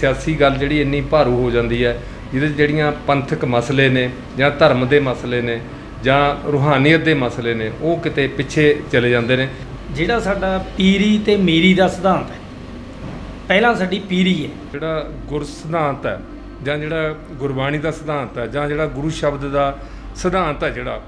ਸਿਆਸੀ ਗੱਲ ਜਿਹੜੀ ਇੰਨੀ ਭਾਰੂ ਹੋ ਜਾਂਦੀ ਹੈ ਜਿਹਦੇ 'ਚ ਜਿਹੜੀਆਂ ਪੰਥਕ ਮਸਲੇ ਨੇ ਜਾਂ ਧਰਮ ਦੇ ਮਸਲੇ ਨੇ ਜਾਂ ਰੂਹਾਨੀਅਤ ਦੇ ਮਸਲੇ ਨੇ ਉਹ ਕਿਤੇ ਪਿੱਛੇ ਚਲੇ ਜਾਂਦੇ ਨੇ। ਜਿਹੜਾ ਸਾਡਾ ਪੀਰੀ ਤੇ ਮੀਰੀ ਦਾ ਸਿਧਾਂਤ ਹੈ ਪਹਿਲਾਂ ਸਾਡੀ ਪੀਰੀ ਹੈ। ਜਿਹੜਾ ਗੁਰ ਸਿਧਾਂਤ ਹੈ ਜਾਂ ਜਿਹੜਾ ਗੁਰਬਾਣੀ ਦਾ ਸਿਧਾਂਤ ਹੈ ਜਾਂ ਜਿਹੜਾ ਗੁਰੂ ਸ਼ਬਦ ਦਾ ਸਿਧਾਂਤ ਹੈ ਜਿਹੜਾ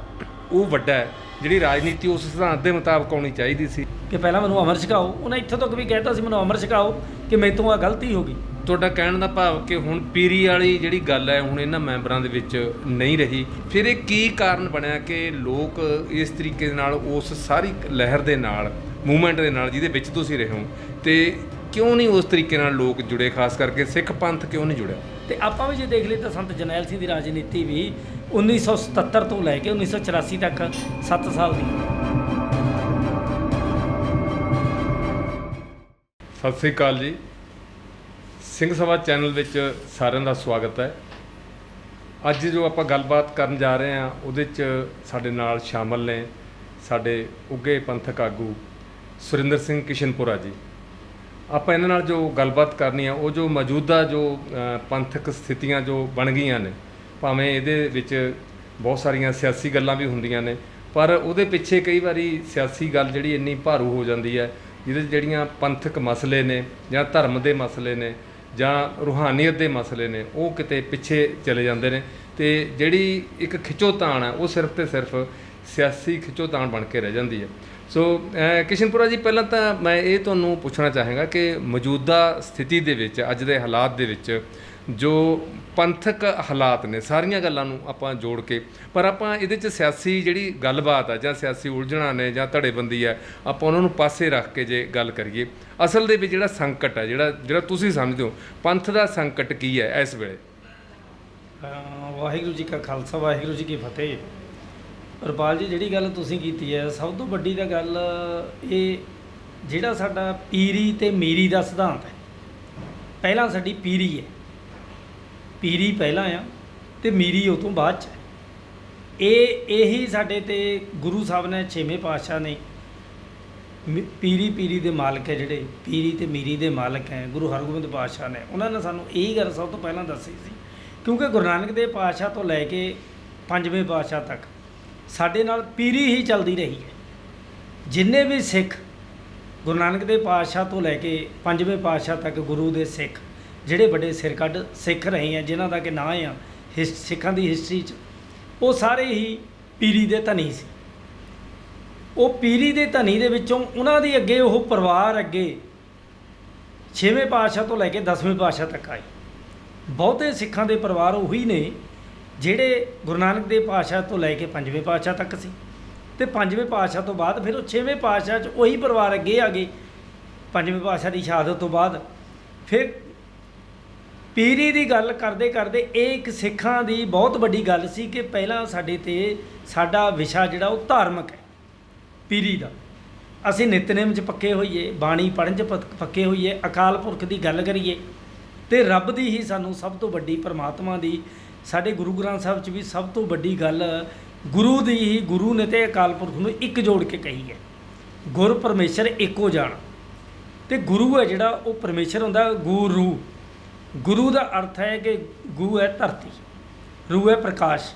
ਉਹ ਵੱਡਾ ਹੈ। ਜਿਹੜੀ ਰਾਜਨੀਤੀ ਉਸ ਸਿਧਾਂਤ ਦੇ ਮੁਤਾਬਕ ਆਉਣੀ ਚਾਹੀਦੀ ਸੀ। ਕਿ ਪਹਿਲਾਂ ਮੈਨੂੰ ਅਮਰ ਛਕਾਓ ਉਹਨਾਂ ਇੱਥੋਂ ਤੱਕ ਵੀ ਕਹਿਤਾ ਸੀ ਮੈਨੂੰ ਅਮਰ ਛਕਾਓ ਕਿ ਮੇਰੇ ਤੋਂ ਆ ਗਲਤੀ ਹੋ ਗਈ। ਤੁਹਾਡਾ ਕਹਿਣ ਦਾ ਭਾਵ ਕਿ ਹੁਣ ਪੀਰੀ ਵਾਲੀ ਜਿਹੜੀ ਗੱਲ ਹੈ ਹੁਣ ਇਹਨਾਂ ਮੈਂਬਰਾਂ ਦੇ ਵਿੱਚ ਨਹੀਂ ਰਹੀ। ਫਿਰ ਇਹ ਕੀ ਕਾਰਨ ਬਣਿਆ ਕਿ ਲੋਕ ਇਸ ਤਰੀਕੇ ਦੇ ਨਾਲ ਉਸ ਸਾਰੀ ਲਹਿਰ ਦੇ ਨਾਲ ਮੂਵਮੈਂਟ ਦੇ ਨਾਲ ਜਿਹਦੇ ਵਿੱਚ ਤੁਸੀਂ ਰਹੇ ਹੋ ਤੇ ਕਿਉਂ ਨਹੀਂ ਉਸ ਤਰੀਕੇ ਨਾਲ ਲੋਕ ਜੁੜੇ? ਖਾਸ ਕਰਕੇ ਸਿੱਖ ਪੰਥ ਕਿਉਂ ਨਹੀਂ ਜੁੜਿਆ? ਤੇ ਆਪਾਂ ਵੀ ਜੇ ਦੇਖ ਲਈ ਤਾਂ ਸੰਤ ਜਰਨੈਲ ਸਿੰਘ ਦੀ ਰਾਜਨੀਤੀ ਵੀ 1977 ਤੋਂ ਲੈ ਕੇ 1984 ਤੱਕ 7 ਸਾਲ ਦੀ। ਸਤਿ ਸ੍ਰੀ ਅਕਾਲ ਜੀ। ਸਿੰਘ ਸਭਾ ਚੈਨਲ ਵਿੱਚ ਸਾਰਿਆਂ ਦਾ ਸਵਾਗਤ ਹੈ। ਅੱਜ ਜੋ ਆਪਾਂ ਗੱਲਬਾਤ ਕਰਨ ਜਾ ਰਹੇ ਹਾਂ, ਉਹਦੇ 'ਚ ਸਾਡੇ ਨਾਲ ਸ਼ਾਮਲ ਨੇ ਸਾਡੇ ਉੱਗੇ ਪੰਥਕ ਆਗੂ ਸੁਰਿੰਦਰ ਸਿੰਘ ਕਿਸ਼ਨਪੁਰਾ ਜੀ। ਆਪਾਂ ਇਹਨਾਂ ਨਾਲ ਜੋ ਗੱਲਬਾਤ ਕਰਨੀ ਆ, ਉਹ ਜੋ ਮੌਜੂਦਾ ਜੋ ਪੰਥਕ ਸਥਿਤੀਆਂ ਜੋ ਬਣ ਗਈਆਂ ਨੇ, ਭਾਵੇਂ ਇਹਦੇ ਵਿੱਚ ਬਹੁਤ ਸਾਰੀਆਂ ਸਿਆਸੀ ਗੱਲਾਂ ਵੀ ਹੁੰਦੀਆਂ ਨੇ, ਪਰ ਉਹਦੇ ਪਿੱਛੇ ਕਈ ਵਾਰੀ ਸਿਆਸੀ ਗੱਲ ਜਿਹੜੀ ਇੰਨੀ ਭਾਰੂ ਹੋ ਜਾਂਦੀ ਹੈ, ਜਿਹਦੇ 'ਚ ਜਿਹੜੀਆਂ ਪੰਥਕ ਮਸਲੇ ਨੇ ਜਾਂ ਧਰਮ ਦੇ ਮਸਲੇ ਨੇ ਜਾਂ ਰੂਹਾਨੀਅਤ ਦੇ ਮਸਲੇ ਨੇ, ਉਹ ਕਿਤੇ ਪਿੱਛੇ ਚਲੇ ਜਾਂਦੇ ਨੇ। ਤੇ ਜਿਹੜੀ ਇੱਕ ਖਿੱਚੋਤਾਣ ਹੈ, ਉਹ ਸਿਰਫ ਤੇ ਸਿਰਫ ਸਿਆਸੀ ਖਿੱਚੋਤਾਣ ਬਣ ਕੇ ਰਹਿ ਜਾਂਦੀ ਹੈ। ਸੋ ਕਿਸ਼ਨਪੁਰਾ ਜੀ, ਪਹਿਲਾਂ ਤਾਂ ਮੈਂ ਇਹ ਤੁਹਾਨੂੰ ਪੁੱਛਣਾ ਚਾਹਾਂਗਾ ਕਿ ਮੌਜੂਦਾ ਸਥਿਤੀ ਦੇ ਵਿੱਚ, ਅੱਜ ਦੇ ਹਾਲਾਤ ਦੇ ਵਿੱਚ ਜੋ ਪੰਥਕ ਹਾਲਾਤ ਨੇ, ਸਾਰੀਆਂ ਗੱਲਾਂ ਨੂੰ ਆਪਾਂ ਜੋੜ ਕੇ, ਪਰ ਆਪਾਂ ਇਹਦੇ 'ਚ ਸਿਆਸੀ ਜਿਹੜੀ ਗੱਲਬਾਤ ਆ, ਜਾਂ ਸਿਆਸੀ ਉਲਝਣਾਂ ਨੇ, ਜਾਂ ਧੜੇਬੰਦੀ ਹੈ ਆਪਾਂ ਉਹਨਾਂ ਨੂੰ ਪਾਸੇ ਰੱਖ ਕੇ ਜੇ ਗੱਲ ਕਰੀਏ, ਅਸਲ ਦੇ ਵਿੱਚ ਜਿਹੜਾ ਸੰਕਟ ਹੈ ਜਿਹੜਾ ਜਿਹੜਾ ਤੁਸੀਂ ਸਮਝਦੇ ਹੋ, ਪੰਥ ਦਾ ਸੰਕਟ ਕੀ ਹੈ ਇਸ ਵੇਲੇ? ਵਾਹਿਗੁਰੂ ਜੀ ਕਾ ਖਾਲਸਾ, ਵਾਹਿਗੁਰੂ ਜੀ ਕੀ ਫਤਿਹ। ਰਪਾਲ ਜੀ, ਜਿਹੜੀ ਗੱਲ ਤੁਸੀਂ ਕੀਤੀ ਹੈ, ਸਭ ਤੋਂ ਵੱਡੀ ਤਾਂ ਗੱਲ ਇਹ, ਜਿਹੜਾ ਸਾਡਾ ਪੀਰੀ ਤੇ ਮੀਰੀ ਦਾ ਸਿਧਾਂਤ ਹੈ। ਪਹਿਲਾਂ ਸਾਡੀ ਪੀਰੀ ਹੈ। ਪੀਰੀ ਪਹਿਲਾਂ ਆ ਤੇ ਮੀਰੀ ਉਹ ਤੋਂ ਬਾਅਦ ਚ ਹੈ। ਇਹ, ਇਹੀ ਸਾਡੇ ਤੇ ਗੁਰੂ ਸਾਹਿਬ ਨੇ ਛੇਵੇਂ ਪਾਤਸ਼ਾਹ ਨੇ ਮੀ- ਪੀਰੀ ਪੀਰੀ ਦੇ ਮਾਲਕ ਹੈ ਜਿਹੜੇ, ਪੀਰੀ ਤੇ ਮੀਰੀ ਦੇ ਮਾਲਕ ਹੈ, ਗੁਰੂ ਹਰਗੋਬਿੰਦ ਪਾਤਸ਼ਾਹ ਨੇ। ਉਹਨਾਂ ਨੇ ਸਾਨੂੰ ਇਹੀ ਗੱਲ ਸਭ ਤੋਂ ਪਹਿਲਾਂ ਦੱਸੀ ਸੀ, ਕਿਉਂਕਿ ਗੁਰੂ ਨਾਨਕ ਦੇਵ ਪਾਤਸ਼ਾਹ ਤੋਂ ਲੈ ਕੇ ਪੰਜਵੇਂ ਪਾਤਸ਼ਾਹ ਤੱਕ ਸਾਡੇ ਨਾਲ ਪੀਰੀ ਹੀ ਚੱਲਦੀ ਰਹੀ ਹੈ। ਜਿੰਨੇ ਵੀ ਸਿੱਖ ਗੁਰੂ ਨਾਨਕ ਦੇਵ ਪਾਤਸ਼ਾਹ ਤੋਂ ਲੈ ਕੇ ਪੰਜਵੇਂ ਪਾਤਸ਼ਾਹ ਤੱਕ ਗੁਰੂ ਦੇ ਸਿੱਖ ਜਿਹੜੇ ਵੱਡੇ ਸਿਰ ਕੱਢ ਸਿੱਖ ਰਹੇ ਆ, ਜਿਨ੍ਹਾਂ ਦਾ ਕਿ ਨਾਂ ਆ, ਹਿਸ- ਸਿੱਖਾਂ ਦੀ ਹਿਸਟਰੀ 'ਚ, ਉਹ ਸਾਰੇ ਹੀ ਪੀਰੀ ਦੇ ਧਨੀ ਸੀ। ਉਹ ਪੀਰੀ ਦੇ ਧਨੀ ਦੇ ਵਿੱਚੋਂ ਉਹਨਾਂ ਦੇ ਅੱਗੇ ਉਹ ਪਰਿਵਾਰ ਅੱਗੇ ਛੇਵੇਂ ਪਾਤਸ਼ਾਹ ਤੋਂ ਲੈ ਕੇ 10ਵੇਂ ਪਾਤਸ਼ਾਹ ਤੱਕ ਆਏ। ਬਹੁਤੇ ਸਿੱਖਾਂ ਦੇ ਪਰਿਵਾਰ ਉਹੀ ਨੇ ਜਿਹੜੇ ਗੁਰੂ ਨਾਨਕ ਦੇਵ ਪਾਤਸ਼ਾਹ ਤੋਂ ਲੈ ਕੇ ਪੰਜਵੇਂ ਪਾਤਸ਼ਾਹ ਤੱਕ ਸੀ। ਤੇ ਪੰਜਵੇਂ ਪਾਤਸ਼ਾਹ ਤੋਂ ਬਾਅਦ ਫਿਰ ਉਹ ਛੇਵੇਂ ਪਾਤਸ਼ਾਹ 'ਚ ਉਹੀ ਪਰਿਵਾਰ ਅੱਗੇ ਆ ਗਏ। ਪੰਜਵੇਂ ਪਾਤਸ਼ਾਹ ਦੀ ਸ਼ਹਾਦਤ ਤੋਂ ਬਾਅਦ ਫਿਰ ਪੀਰੀ ਦੀ ਗੱਲ ਕਰਦੇ ਕਰਦੇ ਇਹ ਇੱਕ ਸਿੱਖਾਂ ਦੀ ਬਹੁਤ ਵੱਡੀ ਗੱਲ ਸੀ ਕਿ ਪਹਿਲਾਂ ਸਾਡੇ ਤੇ ਸਾਡਾ ਵਿਸ਼ਾ ਜਿਹੜਾ ਉਹ ਧਾਰਮਿਕ ਹੈ, ਪੀਰੀ ਦਾ। ਅਸੀਂ ਨਿਤਨੇਮ 'ਚ ਪੱਕੇ ਹੋਈਏ, ਬਾਣੀ ਪੜ੍ਹਨ 'ਚ ਪੱਕੇ ਹੋਈਏ, ਅਕਾਲ ਪੁਰਖ ਦੀ ਗੱਲ ਕਰੀਏ, ਤੇ ਰੱਬ ਦੀ ਹੀ ਸਾਨੂੰ ਸਭ ਤੋਂ ਵੱਡੀ ਪਰਮਾਤਮਾ ਦੀ, ਸਾਡੇ ਗੁਰੂ ਗ੍ਰੰਥ ਸਾਹਿਬ 'ਚ ਵੀ ਸਭ ਤੋਂ ਵੱਡੀ ਗੱਲ ਗੁਰੂ ਦੀ ਹੀ, ਗੁਰੂ ਨੇ ਤੇ ਅਕਾਲ ਪੁਰਖ ਨੂੰ ਇੱਕ ਜੋੜ ਕੇ ਕਹੀ ਹੈ। ਗੁਰ ਪਰਮੇਸ਼ਰ ਇੱਕੋ ਜਾਣ। ਤੇ ਗੁਰੂ ਹੈ ਜਿਹੜਾ, ਉਹ ਪਰਮੇਸ਼ਰ ਹੁੰਦਾ ਗੁਰੂ। ਗੁਰੂ ਦਾ ਅਰਥ ਹੈ ਕਿ ਗੁ ਹੈ ਧਰਤੀ ਰੂ ਹੈ ਪ੍ਰਕਾਸ਼।